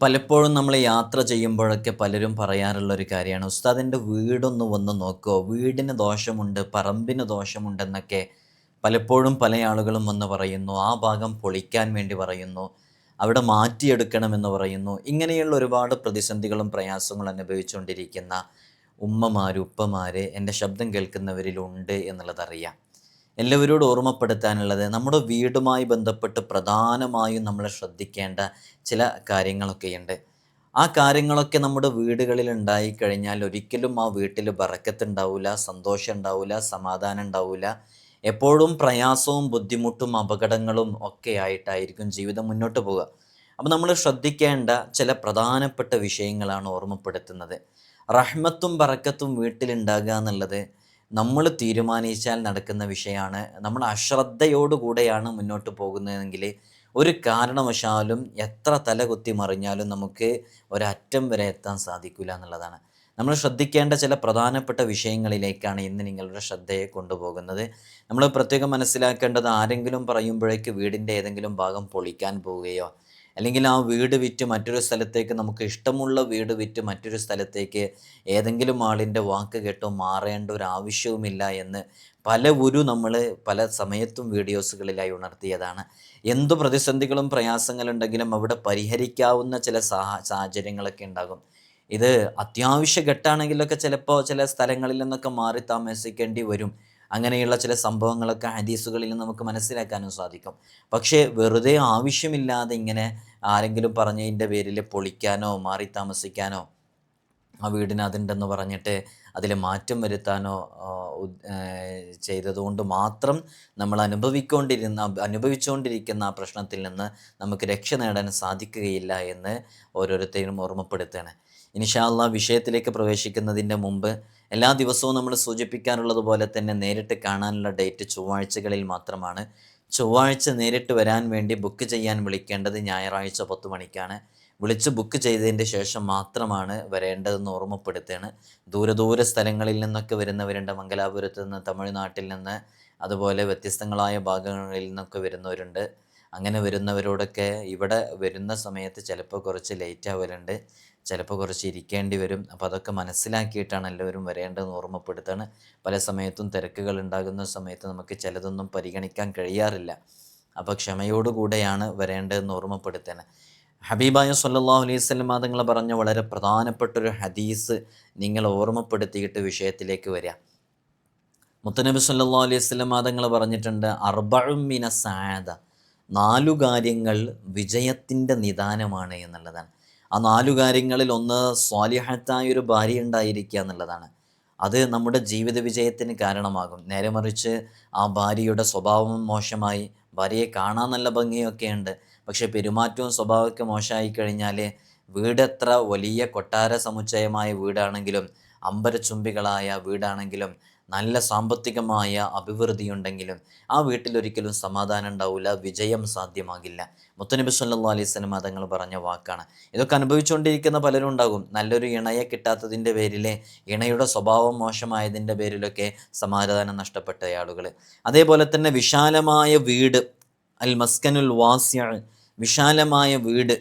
പലപ്പോഴും നമ്മൾ യാത്ര ചെയ്യുമ്പോഴൊക്കെ പലരും പറയാറുള്ള ഒരു കാര്യമാണ് ഉസ്താദിന്റെ വീടൊന്ന് വന്ന് നോക്കുമോ വീടിന് ദോഷമുണ്ട് പറമ്പിന് ദോഷമുണ്ടെന്നൊക്കെ പലപ്പോഴും പല ആളുകളും വന്ന് പറയുന്നു ആ ഭാഗം പൊളിക്കാൻ വേണ്ടി പറയുന്നു അവിടെ മാറ്റിയെടുക്കണമെന്ന് പറയുന്നു. ഇങ്ങനെയുള്ള ഒരുപാട് പ്രതിസന്ധികളും പ്രയാസങ്ങളും അനുഭവിച്ചുകൊണ്ടിരിക്കുന്ന ഉമ്മമാർ ഉപ്പമാർ എന്റെ ശബ്ദം കേൾക്കുന്നവരിലുണ്ട് എന്നുള്ളതറിയാം എല്ലാവരോടും ഓർമ്മപ്പെടുത്താനുള്ളത് നമ്മുടെ വീടുമായി ബന്ധപ്പെട്ട് പ്രധാനമായും നമ്മൾ ശ്രദ്ധിക്കേണ്ട ചില കാര്യങ്ങളൊക്കെയുണ്ട്. ആ കാര്യങ്ങളൊക്കെ നമ്മുടെ വീടുകളിൽ ഉണ്ടായിക്കഴിഞ്ഞാൽ ഒരിക്കലും ആ വീട്ടിൽ ബറക്കത്തുണ്ടാവില്ല സന്തോഷം ഉണ്ടാവില്ല സമാധാനം ഉണ്ടാവില്ല എപ്പോഴും പ്രയാസവും ബുദ്ധിമുട്ടും അപകടങ്ങളും ഒക്കെ ആയിട്ടായിരിക്കും ജീവിതം മുന്നോട്ട് പോവുക. അപ്പോൾ നമ്മൾ ശ്രദ്ധിക്കേണ്ട ചില പ്രധാനപ്പെട്ട വിഷയങ്ങളാണ് ഓർമ്മപ്പെടുത്തുന്നത്. റഹ്മത്തും ബറക്കത്തും വീട്ടിലുണ്ടാകുക എന്നുള്ളത് നമ്മൾ തീരുമാനിച്ചാൽ നടക്കുന്ന വിഷയമാണ്. നമ്മൾ അശ്രദ്ധയോടുകൂടെയാണ് മുന്നോട്ട് പോകുന്നതെങ്കിൽ ഒരു കാരണവശാലും എത്ര തല കുത്തി മറിഞ്ഞാലും നമുക്ക് ഒരറ്റം വരെ എത്താൻ സാധിക്കില്ല എന്നുള്ളതാണ്. നമ്മൾ ശ്രദ്ധിക്കേണ്ട ചില പ്രധാനപ്പെട്ട വിഷയങ്ങളിലേക്കാണ് ഇന്ന് നിങ്ങളുടെ ശ്രദ്ധയെ കൊണ്ടുപോകുന്നത്. നമ്മൾ പ്രത്യേകം മനസ്സിലാക്കേണ്ടത് ആരെങ്കിലും പറയുമ്പോഴേക്ക് വീടിന്റെ ഏതെങ്കിലും ഭാഗം പൊളിക്കാൻ പോവുകയോ അല്ലെങ്കിൽ ആ വീട് വിറ്റ് മറ്റൊരു സ്ഥലത്തേക്ക് നമുക്ക് ഇഷ്ടമുള്ള വീട് വിറ്റ് മറ്റൊരു സ്ഥലത്തേക്ക് ഏതെങ്കിലും ആളിന്റെ വാക്ക് കേട്ടോ മാറേണ്ട ഒരു ആവശ്യവുമില്ല എന്ന് പല ഒരു നമ്മൾ പല സമയത്തും വീഡിയോസുകളിലായി ഉണർത്തിയതാണ്. എന്തു പ്രതിസന്ധികളും പ്രയാസങ്ങളുണ്ടെങ്കിലും അവിടെ പരിഹരിക്കാവുന്ന ചില സാഹ സാഹചര്യങ്ങളൊക്കെ ഉണ്ടാകും. ഇത് അത്യാവശ്യ ഘട്ടമാണെങ്കിലൊക്കെ ചിലപ്പോൾ ചില സ്ഥലങ്ങളിൽ നിന്നൊക്കെ മാറി താമസിക്കേണ്ടി വരും. അങ്ങനെയുള്ള ചില സംഭവങ്ങളൊക്കെ ഹദീസുകളിൽ നമുക്ക് മനസ്സിലാക്കാനും സാധിക്കും. പക്ഷേ വെറുതെ ആവശ്യമില്ലാതെ ഇങ്ങനെ ആരെങ്കിലും പറഞ്ഞതിന്റെ പേരിൽ പൊളിക്കാനോ മാറി താമസിക്കാനോ ആ വീടിന് അതുണ്ടെന്ന് പറഞ്ഞിട്ട് അതിൽ മാറ്റം വരുത്താനോ ചെയ്തതുകൊണ്ട് മാത്രം നമ്മൾ അനുഭവിക്കൊണ്ടിരുന്ന അനുഭവിച്ചുകൊണ്ടിരിക്കുന്ന ആ പ്രശ്നത്തിൽ നിന്ന് നമുക്ക് രക്ഷ നേടാൻ സാധിക്കുകയില്ല എന്ന് ഓരോരുത്തരും ഓർമ്മപ്പെടുത്തുകയാണ്. ഇനിഷാല്ല വിഷയത്തിലേക്ക് പ്രവേശിക്കുന്നതിന്റെ മുമ്പ് എല്ലാ ദിവസവും നമ്മൾ സൂചിപ്പിക്കാനുള്ളതുപോലെ തന്നെ നേരിട്ട് കാണാനുള്ള ഡേറ്റ് ചൊവ്വാഴ്ചകളിൽ മാത്രമാണ്. ചൊവ്വാഴ്ച നേരിട്ട് വരാൻ വേണ്ടി ബുക്ക് ചെയ്യാൻ വിളിക്കേണ്ടത് ഞായറാഴ്ച പത്ത് മണിക്കാണ്. വിളിച്ച് ബുക്ക് ചെയ്തതിന്റെ ശേഷം മാത്രമാണ് വരേണ്ടതെന്ന് ഓർമ്മപ്പെടുത്തുകയാണ്. ദൂര ദൂര സ്ഥലങ്ങളിൽ നിന്നൊക്കെ വരുന്നവരുണ്ട്. മംഗലാപുരത്ത് നിന്ന് തമിഴ്നാട്ടിൽ നിന്ന് അതുപോലെ വ്യത്യസ്തങ്ങളായ ഭാഗങ്ങളിൽ നിന്നൊക്കെ വരുന്നവരുണ്ട്. അങ്ങനെ വരുന്നവരോടൊക്കെ ഇവിടെ വരുന്ന സമയത്ത് ചിലപ്പോൾ കുറച്ച് ലേറ്റ് ആവലുണ്ട്. ചിലപ്പോൾ കുറച്ച് ഇരിക്കേണ്ടി വരും. അപ്പോൾ അതൊക്കെ മനസ്സിലാക്കിയിട്ടാണ് എല്ലാവരും വരേണ്ടതെന്ന് ഓർമ്മപ്പെടുത്താണ്. പല സമയത്തും തിരക്കുകൾ ഉണ്ടാകുന്ന സമയത്ത് നമുക്ക് ചിലതൊന്നും പരിഗണിക്കാൻ കഴിയാറില്ല. അപ്പോൾ ക്ഷമയോടുകൂടെയാണ് വരേണ്ടതെന്ന് ഓർമ്മപ്പെടുത്താണ് ഹബീബായ സല്ലാഹു അലൈഹി സ്വലം തങ്ങൾ പറഞ്ഞ വളരെ പ്രധാനപ്പെട്ടൊരു ഹദീസ് നിങ്ങൾ ഓർമ്മപ്പെടുത്തിയിട്ട് വിഷയത്തിലേക്ക് വരിക മുത്തനബി സല്ലാ അലൈഹി സ്വലം തങ്ങൾ പറഞ്ഞിട്ടുണ്ട് അർബഴുമിന സായത നാലു കാര്യങ്ങൾ വിജയത്തിന്റെ നിദാനമാണ് എന്നുള്ളതാണ്. ആ നാലു കാര്യങ്ങളിൽ ഒന്ന് സ്വാലിഹത്തായ ഒരു ഭാര്യ ഉണ്ടായിരിക്കുക എന്നുള്ളതാണ്. അത് നമ്മുടെ ജീവിത വിജയത്തിന് കാരണമാകും. നേരെ മറിച്ച് ആ ഭാര്യയുടെ സ്വഭാവം മോശമായി ഭാര്യയെ കാണാൻ നല്ല ഭംഗിയൊക്കെ ഉണ്ട്. പക്ഷെ പെരുമാറ്റവും സ്വഭാവമൊക്കെ മോശമായി കഴിഞ്ഞാൽ വീടെത്ര വലിയ കൊട്ടാര സമുച്ചയമായ വീടാണെങ്കിലും അമ്പരച്ചുംബികളായ വീടാണെങ്കിലും നല്ല സാമ്പത്തികമായ അഭിവൃദ്ധി ഉണ്ടെങ്കിലും ആ വീട്ടിലൊരിക്കലും സമാധാനം ഉണ്ടാവില്ല വിജയം സാധ്യമാകില്ല. മുത്തനബി സല്ലാ അലൈഹി സ്വലം തങ്ങൾ പറഞ്ഞ വാക്കാണ്. ഇതൊക്കെ അനുഭവിച്ചുകൊണ്ടിരിക്കുന്ന പലരും ഉണ്ടാകും. നല്ലൊരു ഇണയെ കിട്ടാത്തതിന്റെ പേരിൽ ഇണയുടെ സ്വഭാവം മോശമായതിന്റെ പേരിലൊക്കെ സമാധാനം നഷ്ടപ്പെട്ട ആളുകൾ അതേപോലെ തന്നെ വിശാലമായ വീട് അൽ മസ്കനുൽ വാസ്യ വിശാലമായ വീട്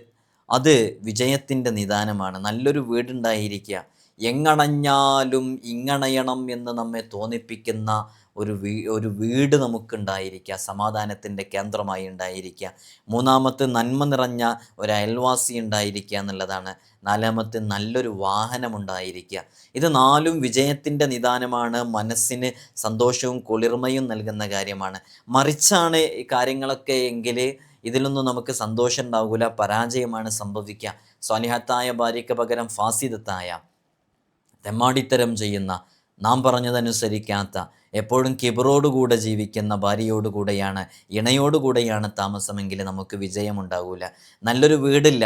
അത് വിജയത്തിന്റെ നിദാനമാണ്. നല്ലൊരു വീടുണ്ടായിരിക്കുക. എങ്ങണഞ്ഞാലും ഇങ്ങണയണം എന്ന് നമ്മെ തോന്നിപ്പിക്കുന്ന ഒരു വീ ഒരു വീട് നമുക്കുണ്ടായിരിക്കുക സമാധാനത്തിന്റെ കേന്ദ്രമായി ഉണ്ടായിരിക്കുക. മൂന്നാമത്തെ നന്മ നിറഞ്ഞ ഒരു അയൽവാസി ഉണ്ടായിരിക്കുക എന്നുള്ളതാണ്. നാലാമത്തെ നല്ലൊരു വാഹനമുണ്ടായിരിക്കുക ഇത് നാലും വിജയത്തിന്റെ നിദാനമാണ്. മനസ്സിന് സന്തോഷവും കുളിർമയും നൽകുന്ന കാര്യമാണ്. മറിച്ചാണ് ഈ കാര്യങ്ങളൊക്കെ എങ്കിൽ ഇതിലൊന്നും നമുക്ക് സന്തോഷം ഉണ്ടാവില്ല പരാജയമാണ് സംഭവിക്കുക. സ്വാലിഹത്തായ ഭാര്യയ്ക്ക് പകരം ഫാസിദത്തായ തെമ്മാടിത്തരം ചെയ്യുന്ന നാം പറഞ്ഞതനുസരിക്കാത്ത എപ്പോഴും കിബറോടുകൂടെ ജീവിക്കുന്ന ഭാര്യയോടുകൂടെയാണ് ഇണയോടുകൂടെയാണ് താമസമെങ്കിൽ നമുക്ക് വിജയമുണ്ടാകില്ല നല്ലൊരു വീടില്ല.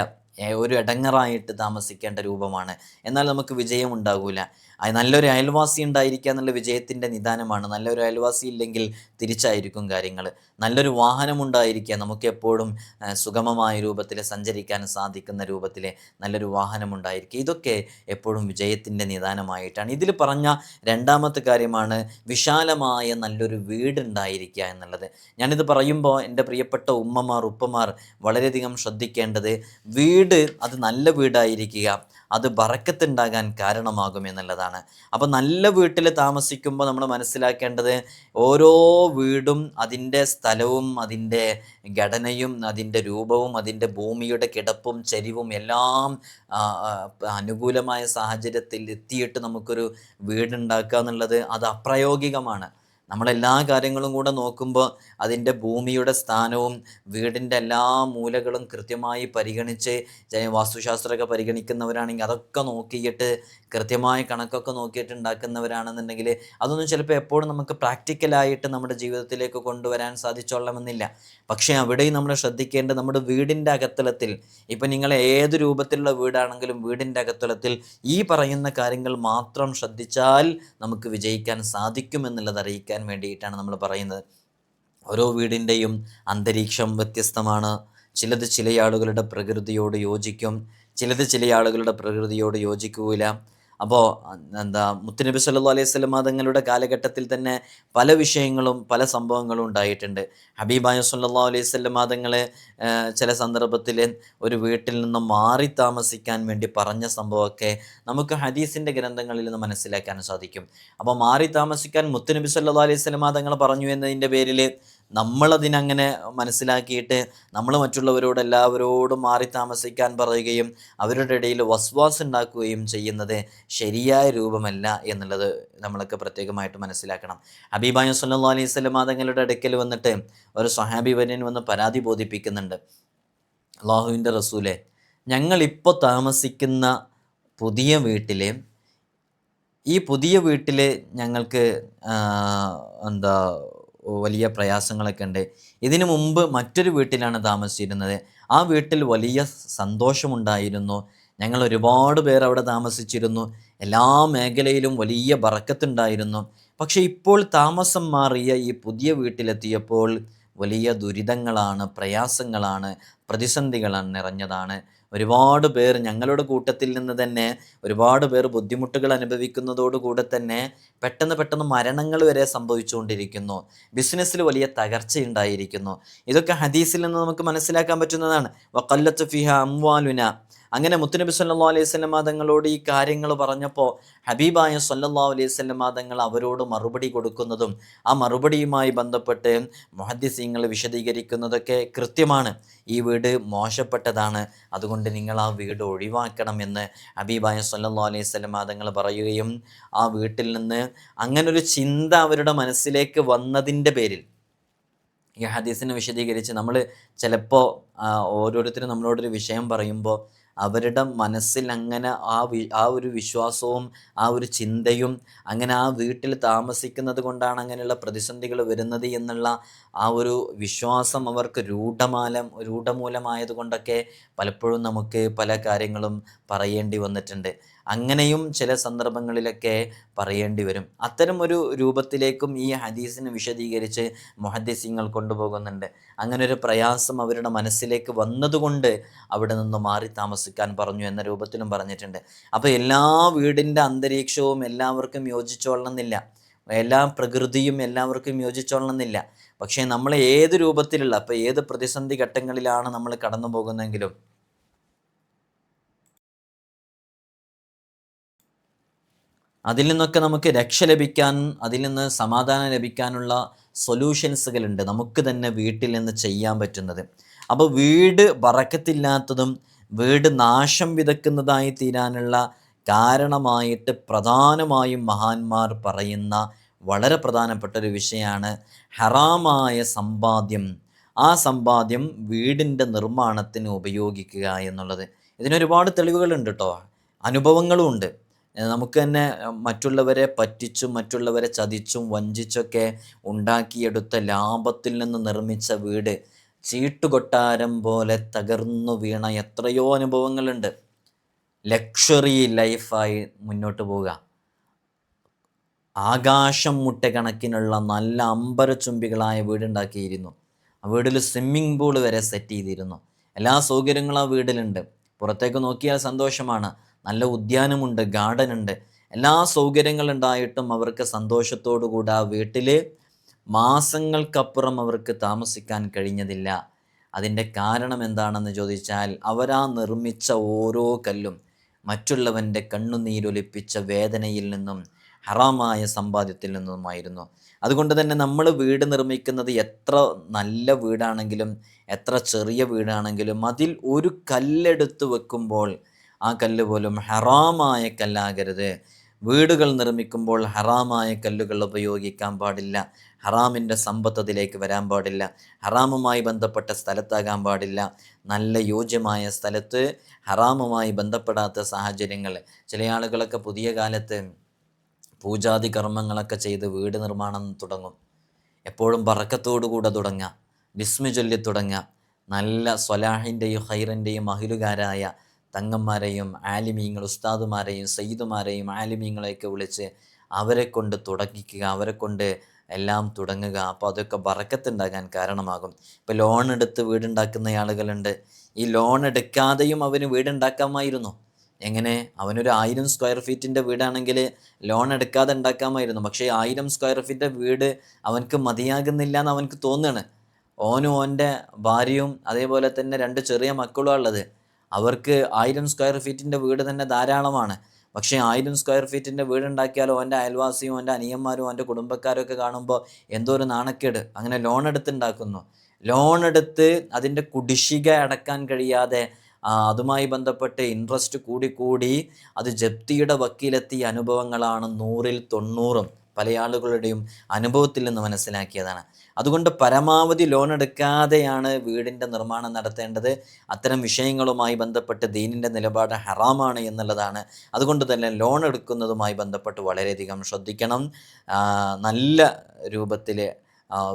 ഒരു ഇടങ്ങറായിട്ട് താമസിക്കേണ്ട രൂപമാണ്. എന്നാൽ നമുക്ക് വിജയം ഉണ്ടാകില്ല ആ നല്ലൊരു അയൽവാസി ഉണ്ടായിരിക്കുക എന്നുള്ള വിജയത്തിന്റെ നിദാനമാണ്. നല്ലൊരു അയൽവാസി ഇല്ലെങ്കിൽ തിരിച്ചായിരിക്കും കാര്യങ്ങൾ. നല്ലൊരു വാഹനം ഉണ്ടായിരിക്കുക നമുക്ക് എപ്പോഴും സുഗമമായ രൂപത്തിൽ സഞ്ചരിക്കാൻ സാധിക്കുന്ന രൂപത്തിൽ നല്ലൊരു വാഹനം ഉണ്ടായിരിക്കുക. ഇതൊക്കെ എപ്പോഴും വിജയത്തിന്റെ നിദാനമായിട്ടാണ്. ഇതിൽ പറഞ്ഞ രണ്ടാമത്തെ കാര്യമാണ് വിശാലമായ നല്ലൊരു വീടുണ്ടായിരിക്കുക എന്നുള്ളത്. ഞാനിത് പറയുമ്പോൾ എന്റെ പ്രിയപ്പെട്ട ഉമ്മമാർ ഉപ്പമാർ വളരെയധികം ശ്രദ്ധിക്കേണ്ടത് വീട് അത് നല്ല വീടായിരിക്കുക. അത് ബറക്കത്തുണ്ടാകാൻ കാരണമാകും എന്നുള്ളതാണ്. അപ്പോൾ നല്ല വീട്ടിൽ താമസിക്കുമ്പോൾ നമ്മൾ മനസ്സിലാക്കേണ്ടത് ഓരോ വീടും അതിന്റെ സ്ഥലവും അതിന്റെ ഘടനയും അതിന്റെ രൂപവും അതിന്റെ ഭൂമിയുടെ കിടപ്പും ചരിവും എല്ലാം അനുകൂലമായ സാഹചര്യത്തിൽ എത്തിയിട്ട് നമുക്കൊരു വീടുണ്ടാക്കുക എന്നുള്ളത് അത് അപ്രായോഗികമാണ്. നമ്മളെല്ലാ കാര്യങ്ങളും കൂടെ നോക്കുമ്പോൾ അതിന്റെ ഭൂമിയുടെ സ്ഥാനവും വീടിന്റെ എല്ലാ മൂലകളും കൃത്യമായി പരിഗണിച്ച് വാസ്തുശാസ്ത്രമൊക്കെ പരിഗണിക്കുന്നവരാണെങ്കിൽ അതൊക്കെ നോക്കിയിട്ട് കൃത്യമായ കണക്കൊക്കെ നോക്കിയിട്ട് ഉണ്ടാക്കുന്നവരാണെന്നുണ്ടെങ്കിൽ അതൊന്നും ചിലപ്പോൾ എപ്പോഴും നമുക്ക് പ്രാക്ടിക്കലായിട്ട് നമ്മുടെ ജീവിതത്തിലേക്ക് കൊണ്ടുവരാൻ സാധിച്ചോളണമെന്നില്ല. പക്ഷേ അവിടെയും നമ്മൾ ശ്രദ്ധിക്കേണ്ടത് നമ്മുടെ വീടിന്റെ അകത്തളത്തിൽ ഇപ്പം നിങ്ങൾ ഏത് രൂപത്തിലുള്ള വീടാണെങ്കിലും വീടിന്റെ അകത്തളത്തിൽ ഈ പറയുന്ന കാര്യങ്ങൾ മാത്രം ശ്രദ്ധിച്ചാൽ നമുക്ക് വിജയിക്കാൻ സാധിക്കുമെന്നുള്ളത് അറിയിക്കാൻ വേണ്ടിയിട്ടാണ് നമ്മൾ പറയുന്നത്. ഓരോ വീടിന്റെയും അന്തരീക്ഷം വ്യത്യസ്തമാണ്. ചിലത് ചില ആളുകളുടെ പ്രകൃതിയോട് യോജിക്കും ചിലത് ചില ആളുകളുടെ പ്രകൃതിയോട് യോജിക്കൂല. അപ്പോൾ എന്താ മുത്തുനബി സല്ലു അലൈഹി സ്വലം തങ്ങളുടെ കാലഘട്ടത്തിൽ തന്നെ പല വിഷയങ്ങളും പല സംഭവങ്ങളും ഉണ്ടായിട്ടുണ്ട്. ഹബീബായ സല്ലാ അലൈഹി സ്വലം തങ്ങൾ ചില സന്ദർഭത്തിൽ ഒരു വീട്ടിൽ നിന്ന് മാറി താമസിക്കാൻ വേണ്ടി പറഞ്ഞ സംഭവമൊക്കെ നമുക്ക് ഹദീസിന്റെ ഗ്രന്ഥങ്ങളിൽ നിന്ന് മനസ്സിലാക്കാൻ സാധിക്കും. അപ്പോൾ മാറി താമസിക്കാൻ മുത്തുനബി സല്ലു അലൈഹി സ്വലം തങ്ങൾ പറഞ്ഞു എന്നതിന്റെ പേരിൽ നമ്മളതിനങ്ങനെ മനസ്സിലാക്കിയിട്ട് നമ്മൾ മറ്റുള്ളവരോട് എല്ലാവരോടും മാറി താമസിക്കാൻ പറയുകയും അവരുടെ ഇടയിൽ വസ്വാസ് ഉണ്ടാക്കുകയും ചെയ്യുന്നത് ശരിയായ രൂപമല്ല എന്നുള്ളത് നമ്മളൊക്കെ പ്രത്യേകമായിട്ട് മനസ്സിലാക്കണം. ഹബീബായ സല്ലാ അലൈഹി സ്വലമാതങ്ങളുടെ അടുക്കൽ വന്നിട്ട് ഒരു സഹാബി വര്യൻ വന്ന് പരാതി ബോധിപ്പിക്കുന്നുണ്ട്. അള്ളാഹുവിന്റെ റസൂലെ ഞങ്ങളിപ്പോൾ താമസിക്കുന്ന പുതിയ വീട്ടിൽ ഈ പുതിയ വീട്ടിൽ ഞങ്ങൾക്ക് എന്താ വലിയ പ്രയാസങ്ങളൊക്കെ ഉണ്ട്. ഇതിനു മുമ്പ് മറ്റൊരു വീട്ടിലാണ് താമസിച്ചിരുന്നത്. ആ വീട്ടിൽ വലിയ സന്തോഷമുണ്ടായിരുന്നു. ഞങ്ങൾ ഒരുപാട് പേർ അവിടെ താമസിച്ചിരുന്നു. എല്ലാ മേഖലയിലും വലിയ ബറക്കത്തുണ്ടായിരുന്നു. പക്ഷേ ഇപ്പോൾ താമസം മാറിയ ഈ പുതിയ വീട്ടിലെത്തിയപ്പോൾ വലിയ ദുരിതങ്ങളാണ് പ്രയാസങ്ങളാണ് പ്രതിസന്ധികളാണ് നിറഞ്ഞതാണ്. ഒരുപാട് പേർ ഞങ്ങളുടെ കൂട്ടത്തിൽ നിന്ന് തന്നെ ഒരുപാട് പേർ ബുദ്ധിമുട്ടുകൾ അനുഭവിക്കുന്നതോടുകൂടെ തന്നെ പെട്ടെന്ന് പെട്ടെന്ന് മരണങ്ങൾ വരെ സംഭവിച്ചുകൊണ്ടിരിക്കുന്നു. ബിസിനസ്സിൽ വലിയ തകർച്ചയുണ്ടായിരിക്കുന്നു ഇതൊക്കെ ഹദീസിൽ നിന്ന് നമുക്ക് മനസ്സിലാക്കാൻ പറ്റുന്നതാണ്. വക്കല്ലത്ത് ഫിഹ അംവാലുന. അങ്ങനെ മുത്തുനബി സല്ലാ അലൈഹി സ്വലമാ തങ്ങളോട് ഈ കാര്യങ്ങൾ പറഞ്ഞപ്പോൾ ഹബീബായ സല്ലാ അലൈഹി സ്വലമാ തങ്ങൾ അവരോട് മറുപടി കൊടുക്കുന്നതും ആ മറുപടിയുമായി ബന്ധപ്പെട്ട് മുഹദ്ദിസീങ്ങൾ വിശദീകരിക്കുന്നതൊക്കെ കൃത്യമാണ്. ഈ വീട് മോശപ്പെട്ടതാണ്. അതുകൊണ്ട് നിങ്ങൾ ആ വീട് ഒഴിവാക്കണം എന്ന് ഹബീബായ സല്ലാ അലൈഹി സ്വലമാ തങ്ങൾ പറയുകയും ആ വീട്ടിൽ നിന്ന് അങ്ങനൊരു ചിന്ത അവരുടെ മനസ്സിലേക്ക് വന്നതിന്റെ പേരിൽ ഈ ഹദീസിനെ വിശദീകരിച്ച് നമ്മൾ ചിലപ്പോൾ ഓരോരുത്തരും നമ്മളോടൊരു വിഷയം പറയുമ്പോൾ അവരുടെ മനസ്സിൽ അങ്ങനെ ആ വി ആ ഒരു വിശ്വാസവും ആ ഒരു ചിന്തയും അങ്ങനെ ആ വീട്ടിൽ താമസിക്കുന്നത് കൊണ്ടാണ് അങ്ങനെയുള്ള പ്രതിസന്ധികൾ വരുന്നത് എന്നുള്ള ആ ഒരു വിശ്വാസം അവർക്ക് രൂഢമാലം രൂഢമൂലമായത് കൊണ്ടൊക്കെ പലപ്പോഴും നമുക്ക് പല കാര്യങ്ങളും പറയേണ്ടി വന്നിട്ടുണ്ട്. അങ്ങനെയും ചില സന്ദർഭങ്ങളിലൊക്കെ പറയേണ്ടി വരും. അത്തരം ഒരു രൂപത്തിലേക്കും ഈ ഹദീസിനെ വിശദീകരിച്ച് മുഹദ്ദിസിങ്ങൾ കൊണ്ടുപോകുന്നുണ്ട്. അങ്ങനെ ഒരു പ്രയാസം അവരുടെ മനസ്സിലേക്ക് വന്നതുകൊണ്ട് അവിടെ നിന്ന് മാറി താമസിക്കാൻ പറഞ്ഞു എന്ന രൂപത്തിലും പറഞ്ഞിട്ടുണ്ട്. അപ്പോൾ എല്ലാ വീടിന്റെ അന്തരീക്ഷവും എല്ലാവർക്കും യോജിച്ചോളണമെന്നില്ല. എല്ലാ പ്രകൃതിയും എല്ലാവർക്കും യോജിച്ചോളണമെന്നില്ല. പക്ഷേ നമ്മൾ ഏത് രൂപത്തിലുള്ള അപ്പോൾ ഏത് പ്രതിസന്ധി ഘട്ടങ്ങളിലാണ് നമ്മൾ കടന്നു പോകുന്നതെങ്കിലും അതിൽ നിന്നൊക്കെ നമുക്ക് രക്ഷ ലഭിക്കാൻ അതിൽ നിന്ന് സമാധാനം ലഭിക്കാനുള്ള സൊല്യൂഷൻസുകളുണ്ട് നമുക്ക് തന്നെ വീട്ടിൽ നിന്ന് ചെയ്യാൻ പറ്റുന്നത്. അപ്പോൾ വീട് വറക്കത്തില്ലാത്തതും വീട് നാശം വിതക്കുന്നതായി തീരാനുള്ള കാരണമായിട്ട് പ്രധാനമായും മഹാന്മാർ പറയുന്ന വളരെ പ്രധാനപ്പെട്ട ഒരു വിഷയമാണ് ഹറാമായ സമ്പാദ്യം. ആ സമ്പാദ്യം വീടിന്റെ നിർമ്മാണത്തിന് ഉപയോഗിക്കുക എന്നുള്ളത്. ഇതിനൊരുപാട് തെളിവുകളുണ്ട് കേട്ടോ. അനുഭവങ്ങളും ഉണ്ട് നമുക്ക് തന്നെ മറ്റുള്ളവരെ പറ്റിച്ചും മറ്റുള്ളവരെ ചതിച്ചും വഞ്ചിച്ചൊക്കെ ഉണ്ടാക്കിയെടുത്ത ലാഭത്തിൽ നിന്ന് നിർമ്മിച്ച വീട് ചീട്ടുകൊട്ടാരം പോലെ തകർന്നു വീണ എത്രയോ അനുഭവങ്ങളുണ്ട്. ലക്ഷറി ലൈഫായി മുന്നോട്ട് പോവുക. ആകാശം മുട്ട കണക്കിനുള്ള നല്ല അമ്പരച്ചുംബികളായ വീടുണ്ടാക്കിയിരുന്നു. ആ വീട്ടിൽ സ്വിമ്മിംഗ് പൂൾ വരെ സെറ്റ് ചെയ്തിരുന്നു. എല്ലാ സൗകര്യങ്ങളും ആ വീട്ടിലുണ്ട് പുറത്തേക്ക് നോക്കിയാൽ സന്തോഷമാണ്. നല്ല ഉദ്യാനമുണ്ട് ഗാർഡൻ ഉണ്ട് എല്ലാ സൗകര്യങ്ങളുണ്ടായിട്ടും അവർക്ക് സന്തോഷത്തോടു കൂടാ ആ വീട്ടിൽ മാസങ്ങൾക്കപ്പുറം അവർക്ക് താമസിക്കാൻ കഴിഞ്ഞതില്ല. അതിന്റെ കാരണം എന്താണെന്ന് ചോദിച്ചാൽ അവരാ നിർമ്മിച്ച ഓരോ കല്ലും മറ്റുള്ളവന്റെ കണ്ണുനീരൊലിപ്പിച്ച വേദനയിൽ നിന്നും ഹറാമായ സമ്പാദ്യത്തിൽ നിന്നുമായിരുന്നു. അതുകൊണ്ട് തന്നെ നമ്മൾ വീട് നിർമ്മിക്കുന്നത് എത്ര നല്ല വീടാണെങ്കിലും എത്ര ചെറിയ വീടാണെങ്കിലും അതിൽ ഒരു കല്ലെടുത്ത് വെക്കുമ്പോൾ ആ കല്ല് പോലും ഹറാമായ കല്ലാകരുത്. വീടുകൾ നിർമ്മിക്കുമ്പോൾ ഹറാമായ കല്ലുകൾ ഉപയോഗിക്കാൻ പാടില്ല. ഹറാമിന്റെ സമ്പത്ത് അതിലേക്ക് വരാൻ പാടില്ല. ഹറാമുമായി ബന്ധപ്പെട്ട സ്ഥലത്താകാൻ പാടില്ല. നല്ല യോജ്യമായ സ്ഥലത്ത് ഹറാമുമായി ബന്ധപ്പെടാത്ത സാഹചര്യങ്ങൾ. ചില ആളുകളൊക്കെ പുതിയ കാലത്ത് പൂജാതി കർമ്മങ്ങളൊക്കെ ചെയ്ത് വീട് നിർമ്മാണം തുടങ്ങും. എപ്പോഴും പറക്കത്തോടുകൂടെ കൂടെ തുടങ്ങുക. ബിസ്മി ചൊല്ലി തുടങ്ങാം നല്ല സ്വലാഹിന്റെയും ഹൈറിന്റെയും അഹിലുകാരായ തങ്ങന്മാരെയും ആലിമീങ്ങൾ ഉസ്താദുമാരെയും സയ്യിദുമാരെയും ആലിമീങ്ങളെയൊക്കെ വിളിച്ച് അവരെ കൊണ്ട് തുടങ്ങിക്കുക അവരെ കൊണ്ട് എല്ലാം തുടങ്ങുക. അപ്പോൾ അതൊക്കെ വറക്കത്തുണ്ടാകാൻ കാരണമാകും. ഇപ്പോൾ ലോൺ എടുത്ത് വീടുണ്ടാക്കുന്ന ആളുകളുണ്ട്. ഈ ലോൺ എടുക്കാതെയും അവന് വീടുണ്ടാക്കാമായിരുന്നു. എങ്ങനെ? അവനൊരു ആയിരം സ്ക്വയർ ഫീറ്റിന്റെ വീടാണെങ്കിൽ ലോൺ എടുക്കാതെ ഉണ്ടാക്കാമായിരുന്നു. പക്ഷേ ആയിരം സ്ക്വയർ ഫീറ്റിന്റെ വീട് അവനക്ക് മതിയാകുന്നില്ല എന്ന് അവനക്ക് തോന്നുകയാണ്. ഓനും ഓന്റെ ഭാര്യയും അതേപോലെ തന്നെ രണ്ട് ചെറിയ മക്കളും ഉള്ളത് അവർക്ക് ആയിരം സ്ക്വയർ ഫീറ്റിന്റെ വീട് തന്നെ ധാരാളമാണ്. പക്ഷേ ആയിരം സ്ക്വയർ ഫീറ്റിന്റെ വീടുണ്ടാക്കിയാലോ എന്റെ അയൽവാസിയും എന്റെ അനിയന്മാരും എന്റെ കുടുംബക്കാരും ഒക്കെ കാണുമ്പോൾ എന്തോ ഒരു നാണക്കേട്. അങ്ങനെ ലോൺ എടുത്തുണ്ടാക്കുന്നു. ലോൺ എടുത്ത് അതിന്റെ കുടിശ്ശിക അടക്കാൻ കഴിയാതെ അതുമായി ബന്ധപ്പെട്ട് ഇൻട്രസ്റ്റ് കൂടി കൂടി അത് ജപ്തിയുടെ വക്കീലെത്തിയ അനുഭവങ്ങളാണ് നൂറിൽ തൊണ്ണൂറും പല ആളുകളുടെയും അനുഭവത്തിൽ നിന്ന് മനസ്സിലാക്കിയതാണ്. അതുകൊണ്ട് പരമാവധി ലോൺ എടുക്കാതെയാണ് വീടിന്റെ നിർമ്മാണം നടത്തേണ്ടത്. അത്തരം വിഷയങ്ങളുമായി ബന്ധപ്പെട്ട് ദീനിന്റെ നിലപാട് ഹറാമാണ് എന്നുള്ളതാണ്. അതുകൊണ്ട് തന്നെ ലോൺ എടുക്കുന്നതുമായി ബന്ധപ്പെട്ട് വളരെയധികം ശ്രദ്ധിക്കണം. നല്ല രൂപത്തിൽ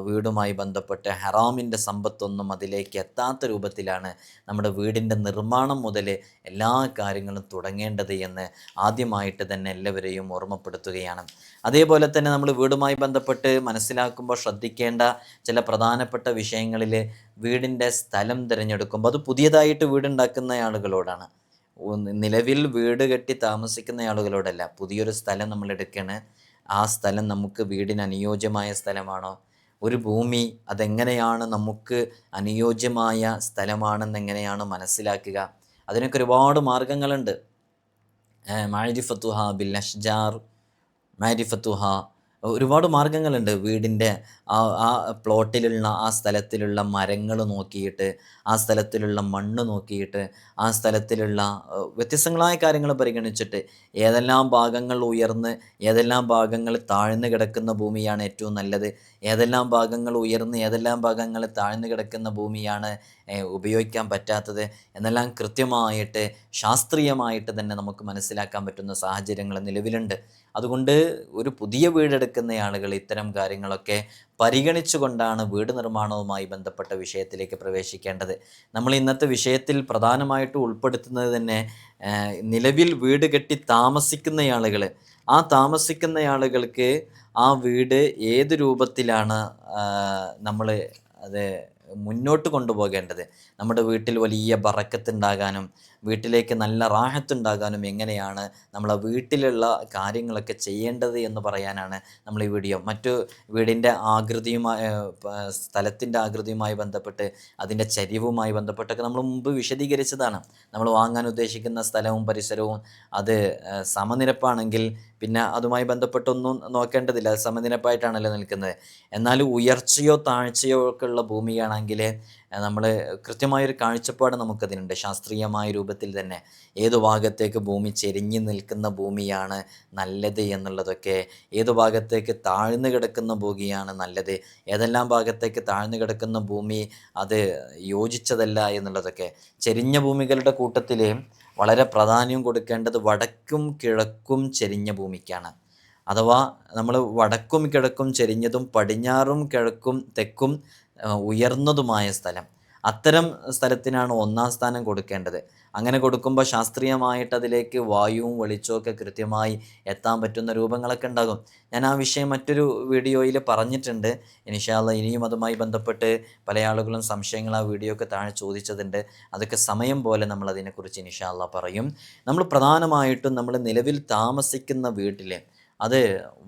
വീടുമായി ബന്ധപ്പെട്ട് ഹറാമിന്റെ സമ്പത്തൊന്നും അതിലേക്ക് എത്താത്ത രൂപത്തിലാണ് നമ്മുടെ വീടിന്റെ നിർമ്മാണം മുതൽ എല്ലാ കാര്യങ്ങളും തുടങ്ങേണ്ടത് എന്ന് ആദ്യമായിട്ട് തന്നെ എല്ലാവരെയും ഓർമ്മപ്പെടുത്തുകയാണ്. അതേപോലെ തന്നെ നമ്മൾ വീടുമായി ബന്ധപ്പെട്ട് മനസ്സിലാക്കുമ്പോൾ ശ്രദ്ധിക്കേണ്ട ചില പ്രധാനപ്പെട്ട വിഷയങ്ങളിൽ വീടിന്റെ സ്ഥലം തിരഞ്ഞെടുക്കുമ്പോൾ അത് പുതിയതായിട്ട് വീടുണ്ടാക്കുന്ന ആളുകളോടാണ്. നിലവിൽ വീട് കെട്ടി താമസിക്കുന്ന ആളുകളോടല്ല പുതിയൊരു സ്ഥലം നമ്മൾ എടുക്കണേ ആ സ്ഥലം നമുക്ക് വീടിന് അനുയോജ്യമായ സ്ഥലമാണോ? ഒരു ഭൂമി അതെങ്ങനെയാണ് നമുക്ക് അനുയോജ്യമായ സ്ഥലമാണെന്ന് എങ്ങനെയാണ് മനസ്സിലാക്കുക? അതിനൊക്കെ ഒരുപാട് മാർഗങ്ങളുണ്ട്. മാരിഫത്തുഹ ബിൽ അഷ്ജാർ മാരിഫത്തുഹ ഒരുപാട് മാർഗങ്ങളുണ്ട്. വീടിന്റെ ആ ആ പ്ലോട്ടിലുള്ള ആ സ്ഥലത്തിലുള്ള മരങ്ങൾ നോക്കിയിട്ട് ആ സ്ഥലത്തിലുള്ള മണ്ണ് നോക്കിയിട്ട് ആ സ്ഥലത്തിലുള്ള വ്യത്യസ്തങ്ങളായ കാര്യങ്ങൾ പരിഗണിച്ചിട്ട് ഏതെല്ലാം ഭാഗങ്ങൾ ഉയർന്ന് ഏതെല്ലാം ഭാഗങ്ങൾ താഴ്ന്നു കിടക്കുന്ന ഭൂമിയാണ് ഏറ്റവും നല്ലത് ഏതെല്ലാം ഭാഗങ്ങൾ ഉയർന്ന് ഏതെല്ലാം ഭാഗങ്ങൾ താഴ്ന്നു കിടക്കുന്ന ഭൂമിയാണ് ഉപയോഗിക്കാൻ പറ്റാത്തത് എന്നെല്ലാം കൃത്യമായിട്ട് ശാസ്ത്രീയമായിട്ട് തന്നെ നമുക്ക് മനസ്സിലാക്കാൻ പറ്റുന്ന സാഹചര്യങ്ങൾ നിലവിലുണ്ട്. അതുകൊണ്ട് ഒരു പുതിയ വീടെടുക്കുന്ന ആളുകൾ ഇത്തരം കാര്യങ്ങളൊക്കെ പരിഗണിച്ചുകൊണ്ടാണ് വീട് നിർമ്മാണവുമായി ബന്ധപ്പെട്ട വിഷയത്തിലേക്ക് പ്രവേശിക്കേണ്ടത്. നമ്മൾ ഇന്നത്തെ വിഷയത്തിൽ പ്രധാനമായിട്ട് ഉൾപ്പെടുത്തുന്നത് തന്നെ നിലവിൽ വീട് കെട്ടി താമസിക്കുന്ന ആളുകൾ. ആ താമസിക്കുന്ന ആളുകൾക്ക് ആ വീട് ഏത് രൂപത്തിലാണ് നമ്മൾ അത് മുന്നോട്ട് കൊണ്ടുപോകേണ്ടത്? നമ്മുടെ വീട്ടിൽ വലിയ ബറക്കത്തുണ്ടാകാനും വീട്ടിലേക്ക് നല്ല റാഹത്തുണ്ടാകാനും എങ്ങനെയാണ് നമ്മളെ വീട്ടിലുള്ള കാര്യങ്ങളൊക്കെ ചെയ്യേണ്ടത് എന്ന് പറയാനാണ് നമ്മൾ ഈ വീഡിയോ. മറ്റു വീടിന്റെ ആകൃതിയുമായി സ്ഥലത്തിന്റെ ആകൃതിയുമായി ബന്ധപ്പെട്ട് അതിന്റെ ചരിവുമായി ബന്ധപ്പെട്ടൊക്കെ നമ്മൾ മുമ്പ് വിശദീകരിച്ചതാണ്. നമ്മൾ വാങ്ങാൻ ഉദ്ദേശിക്കുന്ന സ്ഥലവും പരിസരവും അത് സമനിരപ്പാണെങ്കിൽ പിന്നെ അതുമായി ബന്ധപ്പെട്ടൊന്നും നോക്കേണ്ടതില്ല. സമനിരപ്പായിട്ടാണല്ലോ നിൽക്കുന്നത്. എന്നാൽ ഉയർച്ചയോ താഴ്ചയോ ഒക്കെ ഉള്ള ഭൂമിയാണെങ്കിൽ നമ്മൾ കൃത്യമായൊരു കാഴ്ചപ്പാട് നമുക്കതിനുണ്ട്. ശാസ്ത്രീയമായ രൂപത്തിൽ തന്നെ ഏത് ഭാഗത്തേക്ക് ഭൂമി ചെരിഞ്ഞു നിൽക്കുന്ന ഭൂമിയാണ് നല്ലത് എന്നുള്ളതൊക്കെ ഏത് ഭാഗത്തേക്ക് താഴ്ന്നു കിടക്കുന്ന ഭൂമിയാണ് നല്ലത് ഏതെല്ലാം ഭാഗത്തേക്ക് താഴ്ന്നു കിടക്കുന്ന ഭൂമി അത് യോജിച്ചതല്ല എന്നുള്ളതൊക്കെ. ചെരിഞ്ഞ ഭൂമികളുടെ കൂട്ടത്തിൽ വളരെ പ്രാധാന്യം കൊടുക്കേണ്ടത് വടക്കും കിഴക്കും ചെരിഞ്ഞ ഭൂമിക്കാണ്. അഥവാ നമ്മൾ വടക്കും കിഴക്കും ചെരിഞ്ഞതും പടിഞ്ഞാറും കിഴക്കും തെക്കും ഉയർന്നതുമായ സ്ഥലം. അത്തരം സ്ഥലത്തിനാണ് ഒന്നാം സ്ഥാനം കൊടുക്കേണ്ടത്. അങ്ങനെ കൊടുക്കുമ്പോൾ ശാസ്ത്രീയമായിട്ട് അതിലേക്ക് വായുവും വെളിച്ചവും കൃത്യമായി എത്താൻ പറ്റുന്ന രൂപങ്ങളൊക്കെ ഉണ്ടാകും. ഞാൻ ആ വിഷയം മറ്റൊരു വീഡിയോയിൽ പറഞ്ഞിട്ടുണ്ട്. ഇനിഷാല്ല ഇനിയും അതുമായി ബന്ധപ്പെട്ട് പല ആളുകളും സംശയങ്ങൾ ആ വീഡിയോ ഒക്കെ താഴെ ചോദിച്ചതുണ്ട്. അതൊക്കെ സമയം പോലെ നമ്മൾ അതിനെക്കുറിച്ച് ഇനിഷാല്ല പറയും. നമ്മൾ പ്രധാനമായിട്ടും നമ്മൾ നിലവിൽ താമസിക്കുന്ന വീട്ടിൽ അത്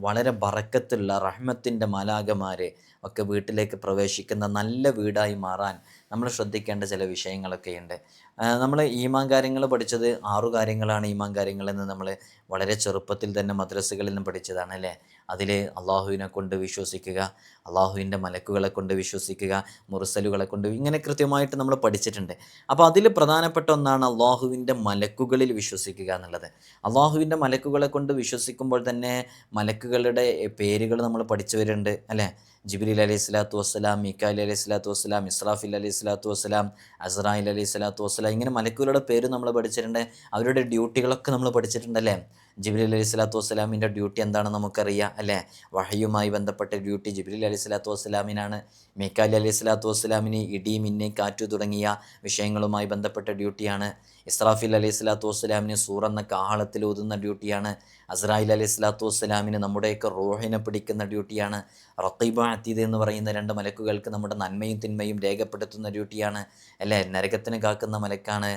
വളരെ ബറക്കത്തുള്ള റഹ്മത്തിന്റെ മാലാകമാർ ഒക്കെ വീട്ടിലേക്ക് പ്രവേശിക്കുന്ന നല്ല വീടായി മാറാൻ നമ്മൾ ശ്രദ്ധിക്കേണ്ട ചില വിഷയങ്ങളൊക്കെയുണ്ട്. നമ്മൾ ഈമാൻ കാര്യങ്ങൾ പഠിച്ചത് ആറു കാര്യങ്ങളാണ് ഈമാൻ കാര്യങ്ങളെന്ന് നമ്മൾ വളരെ ചെറുപ്പത്തിൽ തന്നെ മദ്രസകളിൽ നിന്ന് പഠിച്ചതാണ് അല്ലേ? അതിൽ അള്ളാഹുവിനെ കൊണ്ട് വിശ്വസിക്കുക അള്ളാഹുവിന്റെ മലക്കുകളെ കൊണ്ട് വിശ്വസിക്കുക മുറസലുകളെ കൊണ്ട് ഇങ്ങനെ കൃത്യമായിട്ട് നമ്മൾ പഠിച്ചിട്ടുണ്ട്. അപ്പോൾ അതിൽ പ്രധാനപ്പെട്ട ഒന്നാണ് അള്ളാഹുവിന്റെ മലക്കുകളിൽ വിശ്വസിക്കുക എന്നുള്ളത്. അള്ളാഹുവിന്റെ മലക്കുകളെ കൊണ്ട് വിശ്വസിക്കുമ്പോൾ തന്നെ മലക്കുകളുടെ പേരുകൾ നമ്മൾ പഠിച്ചു വരുന്നുണ്ട് അല്ലേ? ജിബിലി അലൈഹി സ്വലാത്തു വസ്സലാം മിക്കാലി അലൈഹി സ്വലാത്തു വസ്സലാം ഇസ്രാഫിൽ അലൈഹി സ്വലാത്തു വസ്സലാം അസ്രായിൽ അലൈഹി സ്വലാത്തു വസ്സലാം ഇങ്ങനെ മലക്കുകളുടെ പേര് നമ്മൾ പഠിച്ചിട്ടുണ്ട് അവരുടെ ഡ്യൂട്ടികളൊക്കെ നമ്മൾ പഠിച്ചിട്ടുണ്ടല്ലേ? ജിബിലി അലൈഹി സ്വലാത്തു വസ്സലാമിന്റെ ഡ്യൂട്ടി എന്താണെന്ന് നമുക്കറിയാം അല്ലേ? വഹയുമായി ബന്ധപ്പെട്ട ഡ്യൂട്ടി ജിബിലി അലൈഹി സ്വലാത്തു വസ്സലാമിനാണ്. മിക്കാലി അലൈഹി സ്വലാത്തു വസ്സലാമിന് ഇടി മിന്നി കാറ്റു തുടങ്ങിയ വിഷയങ്ങളുമായി ബന്ധപ്പെട്ട ഡ്യൂട്ടിയാണ്. ഇസ്രാഫിൽ അലൈഹി സ്വലാത്തു വസ്സലാമിന് സൂർ കാഹളത്തിൽ ഊതുന്ന ഡ്യൂട്ടിയാണ്. അസ്രായിൽ അലൈഹി സ്വലാത്തു വസ്സലാമിന് നമ്മുടെയൊക്കെ റോഹിനെ പിടിക്കുന്ന ഡ്യൂട്ടിയാണ്. റത്തീബ അത്തീദ് എന്ന് പറയുന്ന രണ്ട് മലക്കുകൾക്ക് നമ്മുടെ നന്മയും തിന്മയും രേഖപ്പെടുത്തുന്ന ഡ്യൂട്ടിയാണ് അല്ലേ? നരകത്തിന് കാക്കുന്ന മലക്കാണ്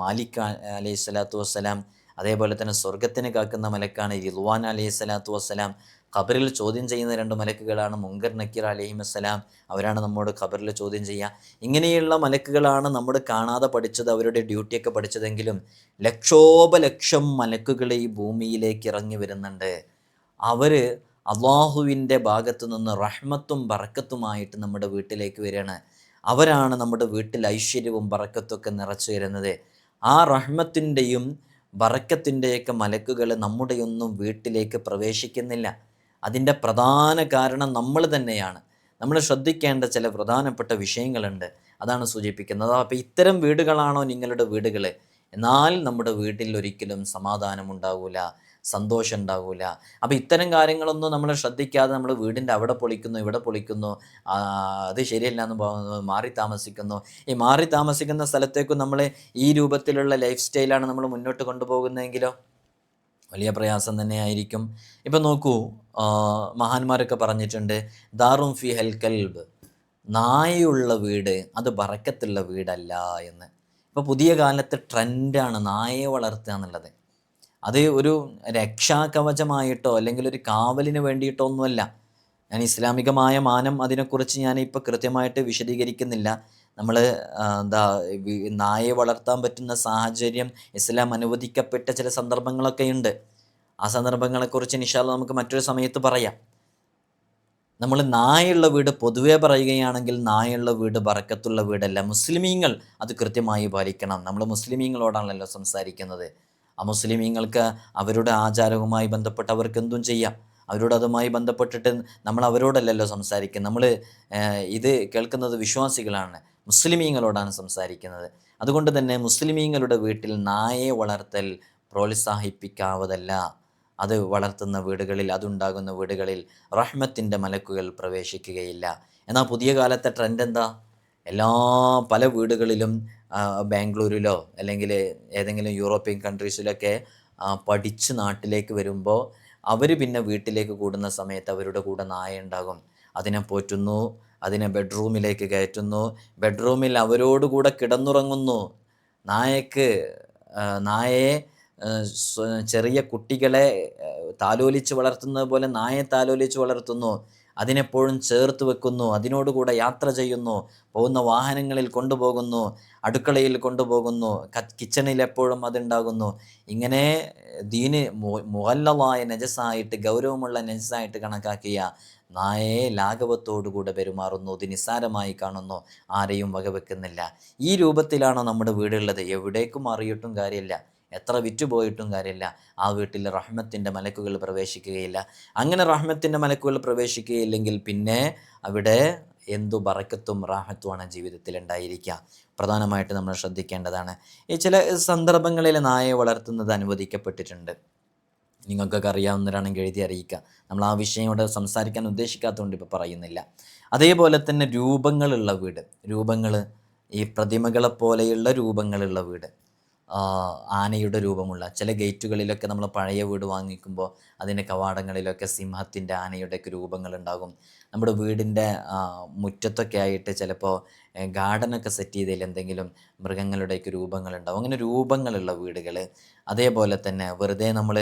മാലിക് അലൈഹി സ്വലാത്തു വസ്സലാം. അതേപോലെ തന്നെ സ്വർഗത്തിന് കാക്കുന്ന മലക്കാണ് റിദ്വാൻ അലൈഹി സ്വലാത്തു വസ്സലാം. ഖബറിൽ ചോദ്യം ചെയ്യുന്ന രണ്ട് മലക്കുകളാണ് മുങ്കർ നക്കീർ അലഹിം വസ്സലാം. അവരാണ് നമ്മോട് ഖബറിൽ ചോദ്യം ചെയ്യുക. ഇങ്ങനെയുള്ള മലക്കുകളാണ് നമ്മൾ കാണാതെ പഠിച്ചത് അവരുടെ ഡ്യൂട്ടിയൊക്കെ പഠിച്ചതെങ്കിലും ലക്ഷോപലക്ഷം മലക്കുകൾ ഈ ഭൂമിയിലേക്ക് ഇറങ്ങി വരുന്നുണ്ട്. അവർ അള്ളാഹുവിന്റെ ഭാഗത്തു നിന്ന് റഹ്മത്തും ബറക്കത്തുമായിട്ട് നമ്മുടെ വീട്ടിലേക്ക് വരികയാണ്. അവരാണ് നമ്മുടെ വീട്ടിൽ ഐശ്വര്യവും ബറക്കത്തൊക്കെ നിറച്ചു വരുന്നത്. ആ റഹ്മത്തിന്റെയും ബറക്കത്തിന്റെയൊക്കെ മലക്കുകൾ നമ്മുടെയൊന്നും വീട്ടിലേക്ക് പ്രവേശിക്കുന്നില്ല. അതിന്റെ പ്രധാന കാരണം നമ്മൾ തന്നെയാണ്. നമ്മൾ ശ്രദ്ധിക്കേണ്ട ചില പ്രധാനപ്പെട്ട വിഷയങ്ങളുണ്ട്. അതാണ് സൂചിപ്പിക്കുന്നത്. അപ്പോൾ ഇത്തരം വീടുകളാണോ നിങ്ങളുടെ വീടുകൾ? എന്നാൽ നമ്മുടെ വീട്ടിൽ ഒരിക്കലും സമാധാനം ഉണ്ടാവില്ല സന്തോഷം ഉണ്ടാവില്ല അപ്പോൾ ഇത്തരം കാര്യങ്ങളൊന്നും നമ്മൾ ശ്രദ്ധിക്കാതെ നമ്മൾ വീടിന്റെ അവിടെ പൊളിക്കുന്നു ഇവിടെ പൊളിക്കുന്നു അത് ശരിയല്ല എന്ന് മാറി താമസിക്കുന്നു. ഈ മാറി താമസിക്കുന്ന സ്ഥലത്തേക്കും നമ്മൾ ഈ രൂപത്തിലുള്ള ലൈഫ് സ്റ്റൈലാണ് നമ്മൾ മുന്നോട്ട് കൊണ്ടുപോകുന്നതെങ്കിലോ? വലിയ പ്രയാസം തന്നെയായിരിക്കും ഇപ്പം നോക്കൂ മഹാന്മാരൊക്കെ പറഞ്ഞിട്ടുണ്ട് ദാറും ഫി ഹെൽ കൽബ്. നായയുള്ള വീട് അത് ബറക്കത്തുള്ള വീടല്ല എന്ന്. ഇപ്പോൾ പുതിയ കാലത്ത് ട്രെൻഡാണ് നായയെ വളർത്തുക എന്നുള്ളത്. അത് ഒരു രക്ഷാകവചമായിട്ടോ അല്ലെങ്കിൽ ഒരു കാവലിന് വേണ്ടിയിട്ടോ ഒന്നുമല്ല. ഞാൻ ഇസ്ലാമികമായ മാനം അതിനെക്കുറിച്ച് ഞാൻ ഇപ്പോൾ കൃത്യമായിട്ട് വിശദീകരിക്കുന്നില്ല. നമ്മൾ എന്താ നായെ വളർത്താൻ പറ്റുന്ന സാഹചര്യം ഇസ്ലാം അനുവദിക്കപ്പെട്ട ചില സന്ദർഭങ്ങളൊക്കെ ഉണ്ട്. ആ സന്ദർഭങ്ങളെക്കുറിച്ച് നിഷാല നമുക്ക് മറ്റൊരു സമയത്ത് പറയാം. നമ്മൾ നായുള്ള വീട് പൊതുവേ പറയുകയാണെങ്കിൽ നായുള്ള വീട് ബറക്കത്തുള്ള വീടല്ല. മുസ്ലിമീങ്ങൾ അത് കൃത്യമായി പാലിക്കണം. നമ്മൾ മുസ്ലിമീങ്ങളോടാണല്ലോ സംസാരിക്കുന്നത്. ആ മുസ്ലിമീങ്ങൾക്ക് അവരുടെ ആചാരവുമായി ബന്ധപ്പെട്ട് അവർക്ക് എന്തും ചെയ്യാം. അവരോട് അതുമായി ബന്ധപ്പെട്ടിട്ട് നമ്മൾ അവരോടല്ലല്ലോ സംസാരിക്കുന്നത്. നമ്മൾ ഇത് കേൾക്കുന്നത് വിശ്വാസികളാണ്. മുസ്ലിമീങ്ങളോടാണ് സംസാരിക്കുന്നത്. അതുകൊണ്ട് തന്നെ മുസ്ലിമീങ്ങളുടെ വീട്ടിൽ നായയെ വളർത്തൽ പ്രോത്സാഹിപ്പിക്കാവതല്ല. അത് വളർത്തുന്ന വീടുകളിൽ അതുണ്ടാകുന്ന വീടുകളിൽ റഹ്മത്തിന്റെ മലക്കുകൾ പ്രവേശിക്കുകയില്ല. എന്നാൽ പുതിയ കാലത്തെ ട്രെൻഡ് എന്താ? എല്ലാ പല വീടുകളിലും ബാംഗ്ലൂരിലോ അല്ലെങ്കിൽ ഏതെങ്കിലും യൂറോപ്യൻ കൺട്രീസിലൊക്കെ പഠിച്ച് നാട്ടിലേക്ക് വരുമ്പോൾ അവർ പിന്നെ വീട്ടിലേക്ക് കൂടുന്ന സമയത്ത് അവരുടെ കൂടെ നായ ഉണ്ടാകും. അതിനെ പോറ്റുന്നു അതിനെ ബെഡ്റൂമിലേക്ക് കയറ്റുന്നു. ബെഡ്റൂമിൽ അവരോട് കൂടെ കിടന്നുറങ്ങുന്നു. നായക്ക് നായയെ ചെറിയ കുട്ടികളെ താലോലിച്ച് വളർത്തുന്നത് പോലെ നായയെ താലോലിച്ച് വളർത്തുന്നു. അതിനെപ്പോഴും ചേർത്ത് വെക്കുന്നു അതിനോടുകൂടെ യാത്ര ചെയ്യുന്നു പോകുന്ന വാഹനങ്ങളിൽ കൊണ്ടുപോകുന്നു അടുക്കളയിൽ കൊണ്ടുപോകുന്നു കിച്ചണിൽ എപ്പോഴും അതുണ്ടാകുന്നു. ഇങ്ങനെ ദീന് മുഹല്ലമായ നജസായിട്ട് ഗൗരവമുള്ള നജസായിട്ട് കണക്കാക്കിയ നായയെ ലാഘവത്തോടുകൂടെ പെരുമാറുന്നു ഇത് നിസ്സാരമായി കാണുന്നു ആരെയും വകവെക്കുന്നില്ല. ഈ രൂപത്തിലാണ് നമ്മുടെ വീടുള്ളത്. എവിടേക്കും അറിയിട്ടും കാര്യമില്ല. എത്ര വിറ്റുപോയിട്ടും കാര്യമില്ല. ആ വീട്ടിൽ റഹ്മത്തിന്റെ മലക്കുകൾ പ്രവേശിക്കുകയില്ല. അങ്ങനെ റഹ്മത്തിന്റെ മലക്കുകൾ പ്രവേശിക്കുകയില്ലെങ്കിൽ പിന്നെ അവിടെ എന്തു ബറക്കത്തും റാഹത്തുമാണ് ജീവിതത്തിൽ ഉണ്ടായിരിക്കുക. പ്രധാനമായിട്ട് നമ്മൾ ശ്രദ്ധിക്കേണ്ടതാണ്. ഈ ചില സന്ദർഭങ്ങളിൽ നായയെ വളർത്തുന്നത് അനുവദിക്കപ്പെട്ടിട്ടുണ്ട്. നിങ്ങൾക്കൊക്കെ അറിയാവുന്നവരാണെങ്കിൽ എഴുതി അറിയിക്കുക. നമ്മൾ ആ വിഷയം ഇവിടെ സംസാരിക്കാൻ ഉദ്ദേശിക്കാത്തതുകൊണ്ട് ഇപ്പോൾ പറയുന്നില്ല. അതേപോലെ തന്നെ രൂപങ്ങളുള്ള വീട്. രൂപങ്ങൾ ഈ പ്രതിമകളെ പോലെയുള്ള രൂപങ്ങളുള്ള വീട്. ആനയുടെ രൂപമുള്ള ചില ഗേറ്റുകളിലൊക്കെ നമ്മൾ പഴയ വീട് വാങ്ങിക്കുമ്പോൾ അതിന്റെ കവാടങ്ങളിലൊക്കെ സിംഹത്തിന്റെ ആനയുടെയൊക്കെ രൂപങ്ങളുണ്ടാകും. നമ്മുടെ വീടിന്റെ മുറ്റത്തൊക്കെ ആയിട്ട് ചിലപ്പോൾ ഗാർഡനൊക്കെ സെറ്റ് ചെയ്തതിൽ എന്തെങ്കിലും മൃഗങ്ങളുടെയൊക്കെ രൂപങ്ങളുണ്ടാവും. അങ്ങനെ രൂപങ്ങളുള്ള വീടുകൾ അതേപോലെ തന്നെ വെറുതെ നമ്മൾ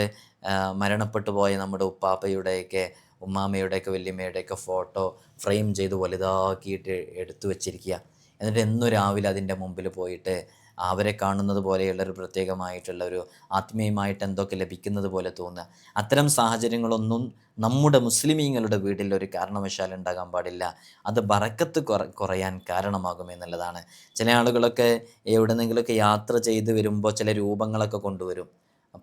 മരണപ്പെട്ടു പോയ നമ്മുടെ ഉപ്പാപ്പയുടെയൊക്കെ ഉമ്മാമ്മയുടെയൊക്കെ വല്യമ്മയുടെയൊക്കെ ഫോട്ടോ ഫ്രെയിം ചെയ്ത് വലുതാക്കിയിട്ട് എടുത്തു വച്ചിരിക്കുക. എന്നിട്ട് എന്നും രാവിലെ അതിന്റെ മുമ്പിൽ പോയിട്ട് അവരെ കാണുന്നത് പോലെയുള്ള ഒരു പ്രത്യേകമായിട്ടുള്ള ഒരു ആത്മീയമായിട്ട് എന്തൊക്കെ ലഭിക്കുന്നത് പോലെ തോന്നുക. അത്തരം സാഹചര്യങ്ങളൊന്നും നമ്മുടെ മുസ്ലിമീങ്ങളുടെ വീട്ടിൽ ഒരു കാരണവശാൽ ഉണ്ടാകാൻ പാടില്ല. അത് ബറക്കത്ത് കുറ കുറയാൻ കാരണമാകുമെന്നുള്ളതാണ് ചില ആളുകളൊക്കെ എവിടെന്നെങ്കിലുമൊക്കെ യാത്ര ചെയ്ത് വരുമ്പോൾ ചില രൂപങ്ങളൊക്കെ കൊണ്ടുവരും.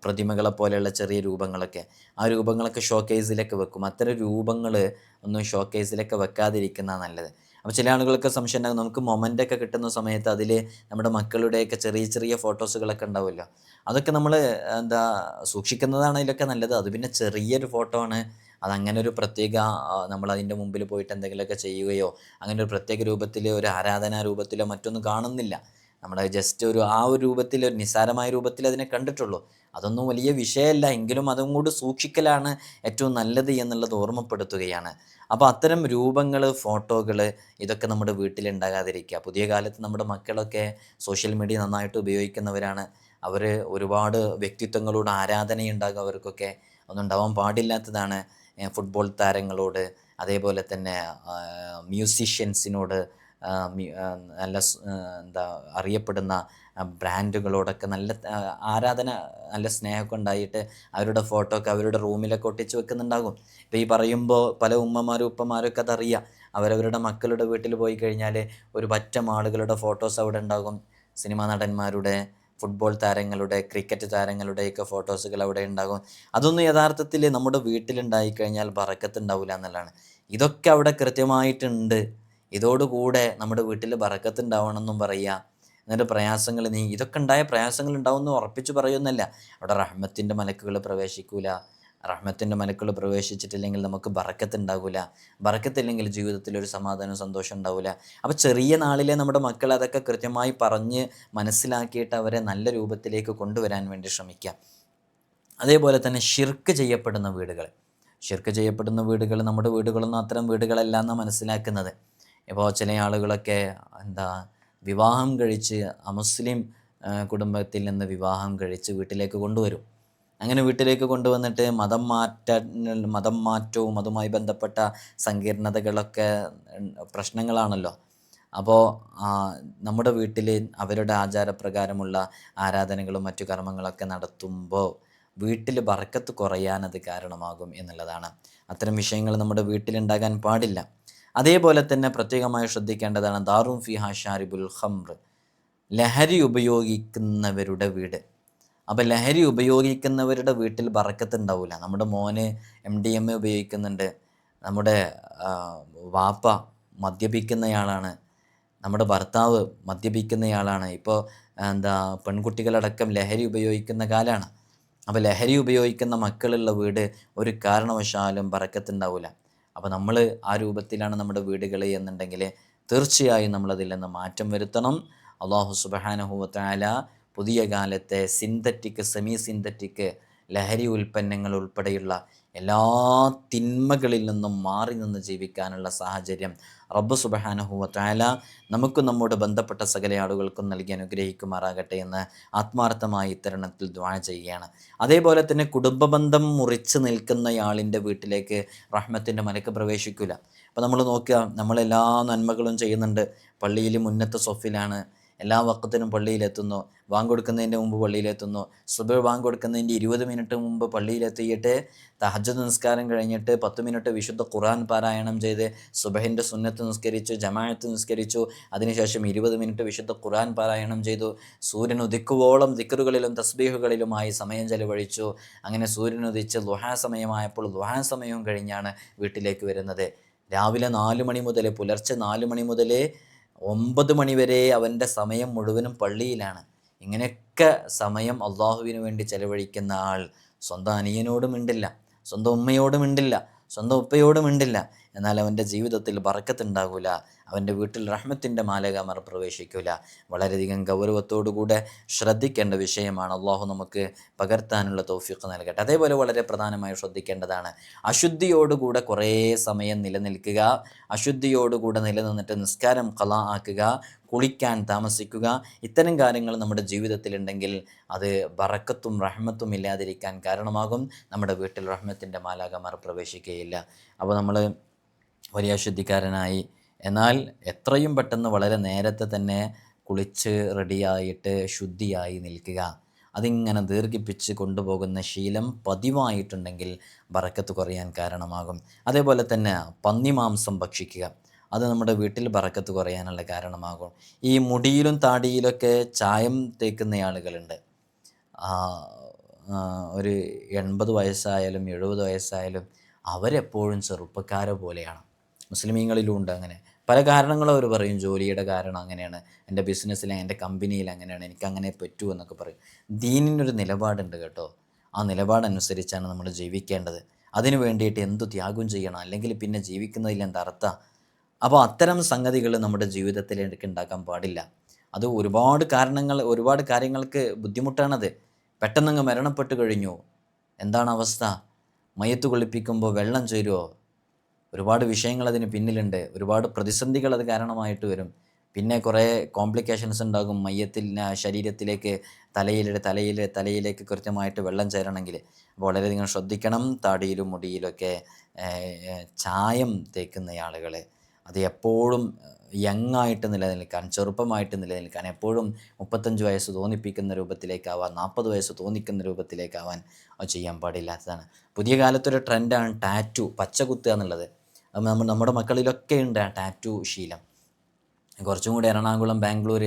പ്രതിമകളെ പോലെയുള്ള ചെറിയ രൂപങ്ങളൊക്കെ. ആ രൂപങ്ങളൊക്കെ ഷോക്കേസിലൊക്കെ വെക്കും. അത്തരം രൂപങ്ങൾ ഒന്നും ഷോക്കേസിലൊക്കെ വെക്കാതിരിക്കുന്നതാണ് നല്ലത്. അപ്പോൾ ചില ആളുകളൊക്കെ സംശയം ഉണ്ടാകും. നമുക്ക് മൊമെന്റ് ഒക്കെ കിട്ടുന്ന സമയത്ത് അതിൽ നമ്മുടെ മക്കളുടെയൊക്കെ ചെറിയ ചെറിയ ഫോട്ടോസുകളൊക്കെ ഉണ്ടാവുമല്ലോ. അതൊക്കെ നമ്മൾ എന്താ സൂക്ഷിക്കുന്നതാണ് അതിലൊക്കെ നല്ലത്. അത് പിന്നെ ചെറിയൊരു ഫോട്ടോ ആണ്. അതങ്ങനെ ഒരു പ്രത്യേക നമ്മൾ അതിന്റെ മുമ്പിൽ പോയിട്ട് എന്തെങ്കിലുമൊക്കെ ചെയ്യുകയോ അങ്ങനെ ഒരു പ്രത്യേക രൂപത്തിൽ ഒരു ആരാധനാ രൂപത്തിലോ മറ്റൊന്നും കാണുന്നില്ല. നമ്മുടെ ജസ്റ്റ് ഒരു ആ ഒരു രൂപത്തിൽ ഒരു നിസ്സാരമായ രൂപത്തിൽ അതിനെ കണ്ടിട്ടുള്ളൂ. അതൊന്നും വലിയ വിഷയമല്ല. എങ്കിലും അതും കൂടി സൂക്ഷിക്കലാണ് ഏറ്റവും നല്ലത് എന്നുള്ളത് ഓർമ്മപ്പെടുത്തുകയാണ്. അപ്പോൾ അത്തരം രൂപങ്ങൾ ഫോട്ടോകൾ ഇതൊക്കെ നമ്മുടെ വീട്ടിലുണ്ടാകാതിരിക്കുക. പുതിയ കാലത്ത് നമ്മുടെ മക്കളൊക്കെ സോഷ്യൽ മീഡിയ നന്നായിട്ട് ഉപയോഗിക്കുന്നവരാണ്. അവർ ഒരുപാട് വ്യക്തിത്വങ്ങളോട് ആരാധനയുണ്ടാകും അവർക്കൊക്കെ. ഒന്നും ഉണ്ടാവാൻ പാടില്ലാത്തതാണ് ഫുട്ബോൾ താരങ്ങളോട് അതേപോലെ തന്നെ മ്യൂസിഷ്യൻസിനോട് നല്ല എന്താ അറിയപ്പെടുന്ന ബ്രാൻഡുകളോടൊക്കെ നല്ല ആരാധന നല്ല സ്നേഹമൊക്കെ ഉണ്ടായിട്ട് അവരുടെ ഫോട്ടോ ഒക്കെ അവരുടെ റൂമിലൊക്കെ ഒട്ടിച്ച് വെക്കുന്നുണ്ടാകും. ഇപ്പോൾ ഈ പറയുമ്പോൾ പല ഉമ്മമാരും ഉപ്പമാരും ഒക്കെ അതറിയാം. അവരവരുടെ മക്കളുടെ വീട്ടിൽ പോയി കഴിഞ്ഞാൽ ഒരു പറ്റം ആളുകളുടെ ഫോട്ടോസ് അവിടെ ഉണ്ടാകും. സിനിമാ നടന്മാരുടെ ഫുട്ബോൾ താരങ്ങളുടെ ക്രിക്കറ്റ് താരങ്ങളുടെയൊക്കെ ഫോട്ടോസുകൾ അവിടെ ഉണ്ടാകും. അതൊന്നും യഥാർത്ഥത്തിൽ നമ്മുടെ വീട്ടിലുണ്ടായി കഴിഞ്ഞാൽ ബറക്കത്ത് ഉണ്ടാവില്ല എന്നുള്ളതാണ്. ഇതൊക്കെ അവിടെ കൃത്യമായിട്ടുണ്ട്. ഇതോടുകൂടെ നമ്മുടെ വീട്ടിൽ ബറക്കത്തുണ്ടാവണമെന്നും പറയുക. എന്നിട്ട് പ്രയാസങ്ങൾ നീ ഇതൊക്കെ ഉണ്ടായ പ്രയാസങ്ങൾ ഉണ്ടാവുമെന്ന് ഉറപ്പിച്ച് പറയുന്നല്ല അവിടെ റഹ്മത്തിന്റെ മലക്കുകൾ പ്രവേശിക്കൂല. റഹ്മത്തിന്റെ മലക്കുകൾ പ്രവേശിച്ചിട്ടില്ലെങ്കിൽ നമുക്ക് ബറക്കത്ത് ഉണ്ടാവില്ല ബറക്കത്തില്ലെങ്കിൽ ജീവിതത്തിൽ ഒരു സമാധാനവും സന്തോഷം ഉണ്ടാവില്ല അപ്പോൾ ചെറിയ നാളിലെ നമ്മുടെ മക്കൾ അതൊക്കെ കൃത്യമായി പറഞ്ഞ് മനസ്സിലാക്കിയിട്ട് അവരെ നല്ല രൂപത്തിലേക്ക് കൊണ്ടുവരാൻ വേണ്ടി ശ്രമിക്കുക. അതേപോലെ തന്നെ ഷിർക്ക് ചെയ്യപ്പെടുന്ന വീടുകൾ. ഷിർക്ക് ചെയ്യപ്പെടുന്ന വീടുകൾ നമ്മുടെ വീടുകളൊന്നും അത്തരം വീടുകളല്ല എന്നാണ് മനസ്സിലാക്കുന്നത്. ഇപ്പോൾ ചില ആളുകളൊക്കെ എന്താ വിവാഹം കഴിച്ച് അമുസ്ലിം കുടുംബത്തിൽ നിന്ന് വിവാഹം കഴിച്ച് വീട്ടിലേക്ക് കൊണ്ടുവരും. അങ്ങനെ വീട്ടിലേക്ക് കൊണ്ടുവന്നിട്ട് മതം മാറ്റ മതം മാറ്റവും അതുമായി ബന്ധപ്പെട്ട സങ്കീർണതകളൊക്കെ പ്രശ്നങ്ങളാണല്ലോ. അപ്പോൾ നമ്മുടെ വീട്ടിൽ അവരുടെ ആചാരപ്രകാരമുള്ള ആരാധനകളും മറ്റു കർമ്മങ്ങളൊക്കെ നടത്തുമ്പോൾ വീട്ടിൽ വറക്കത്ത് കുറയാനത് കാരണമാകും എന്നുള്ളതാണ്. അത്തരം വിഷയങ്ങൾ നമ്മുടെ വീട്ടിലുണ്ടാകാൻ പാടില്ല. അതേപോലെ തന്നെ പ്രത്യേകമായി ശ്രദ്ധിക്കേണ്ടതാണ് ദാറും ഫിഹ ഷാരിബുൽ ഖംർ ലഹരി ഉപയോഗിക്കുന്നവരുടെ വീട്. അപ്പം ലഹരി ഉപയോഗിക്കുന്നവരുടെ വീട്ടിൽ ബറക്കത്ത് ഉണ്ടാവില്ല നമ്മുടെ മോന് എം ഡി എം എ ഉപയോഗിക്കുന്നുണ്ട്. നമ്മുടെ വാപ്പ മദ്യപിക്കുന്നയാളാണ്. നമ്മുടെ ഭർത്താവ് മദ്യപിക്കുന്നയാളാണ്. ഇപ്പോൾ എന്താ പെൺകുട്ടികളടക്കം ലഹരി ഉപയോഗിക്കുന്ന കാലമാണ് അപ്പോൾ ലഹരി ഉപയോഗിക്കുന്ന മക്കളുള്ള വീട് ഒരു കാരണവശാലും ബറക്കത്തുണ്ടാവില്ല അപ്പോൾ നമ്മൾ ആ രൂപത്തിലാണ് നമ്മുടെ വീടുകൾ എന്നുണ്ടെങ്കിൽ തീർച്ചയായും നമ്മളതിൽ നിന്ന് മാറ്റം വരുത്തണം. അള്ളാഹു സുബഹാനഹുവത്താല പുതിയ കാലത്തെ സിന്തറ്റിക് സെമി സിന്തറ്റിക് ലഹരി ഉൽപ്പന്നങ്ങൾ ഉൾപ്പെടെയുള്ള എല്ലാ തിന്മകളിൽ നിന്നും മാറി നിന്ന് ജീവിക്കാനുള്ള സാഹചര്യം റബ്ബ് സുബഹാനഹുവല നമുക്ക് നമ്മോട് ബന്ധപ്പെട്ട സകല ആളുകൾക്കും നൽകി അനുഗ്രഹിക്കുമാറാകട്ടെ എന്ന് ആത്മാർത്ഥമായി ഇത്തരണത്തിൽ ദ്വാ ചെയ്യുകയാണ്. അതേപോലെ തന്നെ കുടുംബബന്ധം മുറിച്ച് നിൽക്കുന്നയാളിന്റെ വീട്ടിലേക്ക് റഹ്മത്തിന്റെ മലക്ക് പ്രവേശിക്കില്ല. അപ്പോൾ നമ്മൾ നോക്കുക നമ്മളെല്ലാ നന്മകളും ചെയ്യുന്നുണ്ട്. പള്ളിയിൽ മുന്നത്തെ സൊഫിലാണ് എല്ലാ വക്കത്തിനും പള്ളിയിലെത്തുന്നു. വാങ്കൊടുക്കുന്നതിന്റെ മുമ്പ് പള്ളിയിലെത്തുന്നു. സുബ വാങ്കൊടുക്കുന്നതിന്റെ ഇരുപത് മിനിറ്റ് മുമ്പ് പള്ളിയിലെത്തിയിട്ട് തഹജ് നിസ്കാരം കഴിഞ്ഞിട്ട് പത്ത് മിനിറ്റ് വിശുദ്ധ ഖുറാൻ പാരായണം ചെയ്ത് സുബഹിന്റെ സുന്നത്ത് നിസ്കരിച്ചു ജമാഅത്ത് നിസ്കരിച്ചു. അതിനുശേഷം ഇരുപത് മിനിറ്റ് വിശുദ്ധ ഖുറാൻ പാരായണം ചെയ്തു. സൂര്യൻ ഉദിക്കുവോളം ദിക്കറുകളിലും തസ്ബീഹുകളിലുമായി സമയം ചെലവഴിച്ചു. അങ്ങനെ സൂര്യൻ ഉദിച്ച് ലുഹാ സമയമായപ്പോൾ ലുഹാ സമയവും കഴിഞ്ഞാണ് വീട്ടിലേക്ക് വരുന്നത്. രാവിലെ നാല് മണി മുതൽ പുലർച്ചെ നാല് മണി മുതൽ ഒമ്പത് മണിവരെ അവന്റെ സമയം മുഴുവനും പള്ളിയിലാണ്. ഇങ്ങനെയൊക്കെ സമയം അള്ളാഹുവിന് വേണ്ടി ചെലവഴിക്കുന്ന ആൾ സ്വന്തം അനിയനോടും മിണ്ടില്ല സ്വന്തം ഉമ്മയോടും ഇണ്ടില്ല സ്വന്തം ഉപ്പയോടും ഇണ്ടില്ല എന്നാൽ അവന്റെ ജീവിതത്തിൽ ബറക്കത്തുണ്ടാകില്ല അവന്റെ വീട്ടിൽ റഹ്മത്തിന്റെ മാലകമർ പ്രവേശിക്കില്ല വളരെയധികം ഗൗരവത്തോടുകൂടെ ശ്രദ്ധിക്കേണ്ട വിഷയമാണ് അള്ളാഹു നമുക്ക് പകർത്താനുള്ള തോഫിക്ക് നൽകട്ടെ. അതേപോലെ വളരെ പ്രധാനമായി ശ്രദ്ധിക്കേണ്ടതാണ് അശുദ്ധിയോടുകൂടെ കുറേ സമയം നിലനിൽക്കുക അശുദ്ധിയോടുകൂടെ നിലനിന്നിട്ട് നിസ്കാരം കല ആക്കുക കുളിക്കാൻ താമസിക്കുക ഇത്തരം കാര്യങ്ങൾ നമ്മുടെ ജീവിതത്തിലുണ്ടെങ്കിൽ അത് ബറക്കത്തും റഹ്മത്തും ഇല്ലാതിരിക്കാൻ കാരണമാകും. നമ്മുടെ വീട്ടിൽ റഹ്മത്തിന്റെ മാലാകമാർ പ്രവേശിക്കുകയില്ല. അപ്പോൾ നമ്മൾ വലിയ ശുദ്ധിക്കാരനായി എന്നാൽ എത്രയും പെട്ടെന്ന് വളരെ നേരത്തെ തന്നെ കുളിച്ച് റെഡിയായിട്ട് ശുദ്ധിയായി നിൽക്കുക. അതിങ്ങനെ ദീർഘിപ്പിച്ച് കൊണ്ടുപോകുന്ന ശീലം പതിവായിട്ടുണ്ടെങ്കിൽ ബറക്കത്ത് കുറയാൻ കാരണമാകും. അതേപോലെ തന്നെ പന്നി മാംസം ഭക്ഷിക്കുക അത് നമ്മുടെ വീട്ടിൽ ബറക്കത്ത് കുറയാനുള്ള കാരണമാകും. ഈ മുടിയിലും താടിയിലൊക്കെ ചായം തേക്കുന്ന ആളുകളുണ്ട്. ഒരു എൺപത് വയസ്സായാലും എഴുപത് വയസ്സായാലും അവരെപ്പോഴും ചെറുപ്പക്കാരെ പോലെയാണ്. മുസ്ലിമീങ്ങളിലും ഉണ്ട് അങ്ങനെ. പല കാരണങ്ങളും അവർ പറയും. ജോലിയുടെ കാരണം അങ്ങനെയാണ്. എന്റെ ബിസിനസ്സിൽ എന്റെ കമ്പനിയിൽ അങ്ങനെയാണ്. എനിക്ക് അങ്ങനെ പറ്റൂ എന്നൊക്കെ പറയും. ദീനിനൊരു നിലപാടുണ്ട് കേട്ടോ. ആ നിലപാടനുസരിച്ചാണ് നമ്മൾ ജീവിക്കേണ്ടത്. അതിനു വേണ്ടിയിട്ട് എന്തു ത്യാഗം ചെയ്യണം? അല്ലെങ്കിൽ പിന്നെ ജീവിക്കുന്നതിൽ എന്താ അർത്ഥം? അപ്പോൾ അത്തരം സംഗതികൾ നമ്മുടെ ജീവിതത്തിലേക്ക് ഉണ്ടാക്കാൻ പാടില്ല. അത് ഒരുപാട് കാരണങ്ങൾ ഒരുപാട് കാര്യങ്ങൾക്ക് ബുദ്ധിമുട്ടാണത്. പെട്ടെന്നങ്ങ് മരണപ്പെട്ട് കഴിഞ്ഞു. എന്താണ് അവസ്ഥ? മയത്ത് കുളിപ്പിക്കുമ്പോൾ വെള്ളം ചേരുമോ ഒരുപാട് വിഷയങ്ങൾ അതിന് പിന്നിലുണ്ട്. ഒരുപാട് പ്രതിസന്ധികൾ അത് കാരണമായിട്ട് വരും. പിന്നെ കുറേ കോംപ്ലിക്കേഷൻസ് ഉണ്ടാകും. മയ്യത്തിൽ ശരീരത്തിലേക്ക് തലയിലെ തലയിൽ തലയിലേക്ക് കൃത്യമായിട്ട് വെള്ളം ചേരണമെങ്കിൽ. വളരെയധികം ശ്രദ്ധിക്കണം. താടിയിലും മുടിയിലൊക്കെ ചായം തേക്കുന്ന ആളുകൾ. അത് എപ്പോഴും യങ് ആയിട്ട് നിലനിൽക്കാൻ ചെറുപ്പമായിട്ട് നിലനിൽക്കാൻ എപ്പോഴും മുപ്പത്തഞ്ച് വയസ്സ് തോന്നിപ്പിക്കുന്ന രൂപത്തിലേക്കാവാൻ നാൽപ്പത് വയസ്സ് തോന്നിക്കുന്ന രൂപത്തിലേക്കാവാൻ ചെയ്യാൻ പാടില്ലാത്തതാണ്. പുതിയ കാലത്തൊരു ട്രെൻഡാണ് ടാറ്റു പച്ച കുത്തുക എന്നുള്ളത്. നമ്മുടെ മക്കളിലൊക്കെ ഉണ്ട് ആ ടാറ്റു ശീലം. കുറച്ചും കൂടി എറണാകുളം ബാംഗ്ലൂർ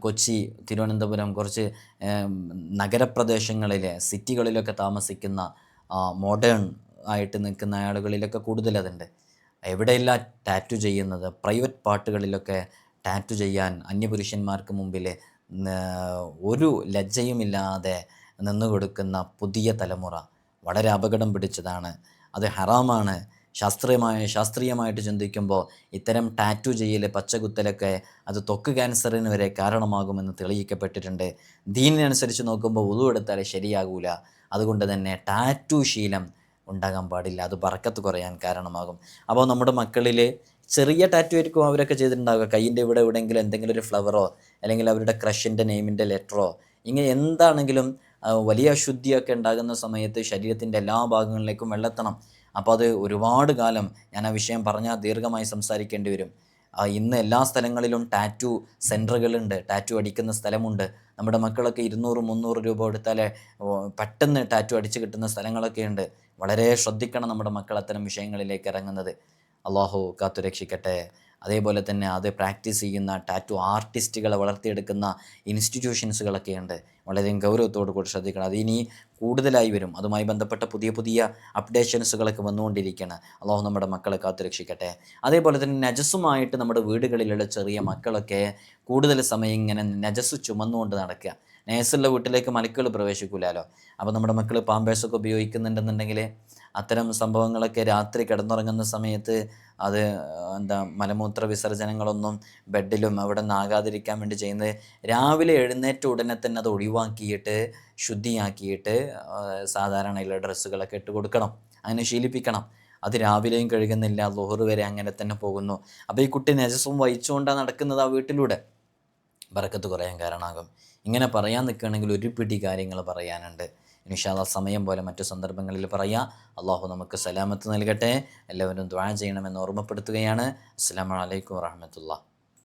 കൊച്ചി തിരുവനന്തപുരം കുറച്ച് നഗരപ്രദേശങ്ങളിലെ സിറ്റികളിലൊക്കെ താമസിക്കുന്ന മോഡേൺ ആയിട്ട് നിൽക്കുന്ന ആളുകളിലൊക്കെ കൂടുതൽ അതുണ്ട്. എവിടെയല്ല ടാറ്റു ചെയ്യുന്നത്? പ്രൈവറ്റ് പാർട്ടുകളിലൊക്കെ ടാറ്റു ചെയ്യാൻ അന്യപുരുഷന്മാർക്ക് മുമ്പിൽ ഒരു ലജ്ജയുമില്ലാതെ നിന്നു കൊടുക്കുന്ന പുതിയ തലമുറ. വളരെ അപകടം പിടിച്ചതാണ്. അത് ഹറാമാണ്. ശാസ്ത്രീയമായ ശാസ്ത്രീയമായിട്ട് ചിന്തിക്കുമ്പോൾ ഇത്തരം ടാറ്റു ചെയ്യൽ പച്ചകുത്തലൊക്കെ അത് തൊക്ക് ക്യാൻസറിന് വരെ കാരണമാകുമെന്ന് തെളിയിക്കപ്പെട്ടിട്ടുണ്ട്. ദീനിനനുസരിച്ച് നോക്കുമ്പോൾ ഉളു എടുത്താൽ ശരിയാകൂല. അതുകൊണ്ട് തന്നെ ടാറ്റു ശീലം ഉണ്ടാകാൻ പാടില്ല. അത് ബറക്കത്ത് കുറയാൻ കാരണമാകും. അപ്പോൾ നമ്മുടെ മക്കളിൽ ചെറിയ ടാറ്റു ആയിരിക്കും അവരൊക്കെ ചെയ്തിട്ടുണ്ടാവുക. കയ്യിന്റെ ഇവിടെ എവിടെയെങ്കിലും എന്തെങ്കിലും ഒരു ഫ്ലവറോ അല്ലെങ്കിൽ അവരുടെ ക്രഷിന്റെ നെയിമിന്റെ ലെറ്ററോ ഇങ്ങനെ എന്താണെങ്കിലും വലിയ അശുദ്ധിയൊക്കെ ഉണ്ടാകുന്ന സമയത്ത് ശരീരത്തിന്റെ എല്ലാ ഭാഗങ്ങളിലേക്കും വെള്ളെത്തണം. അപ്പോൾ അത് ഒരുപാട് കാലം ഞാൻ ആ വിഷയം പറഞ്ഞാൽ ദീർഘമായി സംസാരിക്കേണ്ടി വരും. ഇന്ന് എല്ലാ സ്ഥലങ്ങളിലും ടാറ്റു സെന്ററുകളുണ്ട്. ടാറ്റു അടിക്കുന്ന സ്ഥലമുണ്ട്. നമ്മുടെ മക്കളൊക്കെ ഇരുന്നൂറ് മുന്നൂറ് രൂപ കൊടുത്താൽ പെട്ടെന്ന് ടാറ്റു അടിച്ച് കിട്ടുന്ന സ്ഥലങ്ങളൊക്കെ ഉണ്ട്. വളരെ ശ്രദ്ധിക്കണം നമ്മുടെ മക്കൾ അത്തരം വിഷയങ്ങളിലേക്ക് ഇറങ്ങുന്നത്. അള്ളാഹു കാത്തുരക്ഷിക്കട്ടെ. അതേപോലെ തന്നെ അത് പ്രാക്ടീസ് ചെയ്യുന്ന ടാറ്റു ആർട്ടിസ്റ്റുകളെ വളർത്തിയെടുക്കുന്ന ഇൻസ്റ്റിറ്റ്യൂഷൻസുകളൊക്കെ ഉണ്ട്. വളരെയധികം ഗൗരവത്തോടു കൂടി ശ്രദ്ധിക്കണം. അത് ഇനി കൂടുതലായി വരും. അതുമായി ബന്ധപ്പെട്ട പുതിയ പുതിയ അപ്ഡേഷൻസുകളൊക്കെ വന്നുകൊണ്ടിരിക്കുകയാണ്. അള്ളാഹു നമ്മുടെ മക്കളെ കാത്തുരക്ഷിക്കട്ടെ അതേപോലെ തന്നെ നജസ്സുമായിട്ട് നമ്മുടെ വീടുകളിലുള്ള ചെറിയ മക്കളൊക്കെ കൂടുതൽ സമയം ഇങ്ങനെ നജസ് ചുമന്നുകൊണ്ട് നടക്കുക. നേഴ്സുള്ള വീട്ടിലേക്ക് മലക്കുകൾ പ്രവേശിക്കില്ലല്ലോ അപ്പോൾ നമ്മുടെ മക്കൾ പാമ്പേഴ്സൊക്കെ ഉപയോഗിക്കുന്നുണ്ടെന്നുണ്ടെങ്കിൽ അത്തരം സംഭവങ്ങളൊക്കെ രാത്രി കിടന്നുറങ്ങുന്ന സമയത്ത് അത് എന്താ മലമൂത്ര വിസർജനങ്ങളൊന്നും ബെഡിലും അവിടെ നിന്നാകാതിരിക്കാൻ വേണ്ടി ചെയ്യുന്നത്. രാവിലെ എഴുന്നേറ്റ ഉടനെ തന്നെ അത് ഒഴിവാക്കിയിട്ട് ശുദ്ധിയാക്കിയിട്ട് സാധാരണയുള്ള ഡ്രസ്സുകളൊക്കെ ഇട്ട് കൊടുക്കണം. അങ്ങനെ ശീലിപ്പിക്കണം. അത് രാവിലെയും കഴുകുന്നില്ല ലോഹർ വരെ അങ്ങനെ തന്നെ പോകുന്നു. അപ്പോൾ ഈ കുട്ടി നജസ്സും വഹിച്ചുകൊണ്ടാണ് നടക്കുന്നത് ആ വീട്ടിലൂടെ? ബറക്കത്ത് കുറയാൻ കാരണമാകും. ഇങ്ങനെ പറയാൻ നിൽക്കുകയാണെങ്കിൽ ഒരു പിടി കാര്യങ്ങൾ പറയാനുണ്ട്. ഇൻഷാല്ല സമയം പോലെ മറ്റു സന്ദർഭങ്ങളിൽ പറയാം. അള്ളാഹു നമുക്ക് സലാമത്ത് നൽകട്ടെ. എല്ലാവരും ദ്വാ ചെയ്യണമെന്ന് ഓർമ്മപ്പെടുത്തുകയാണ്. അസ്സാം വലൈക്കും വാഹമത്തുള്ള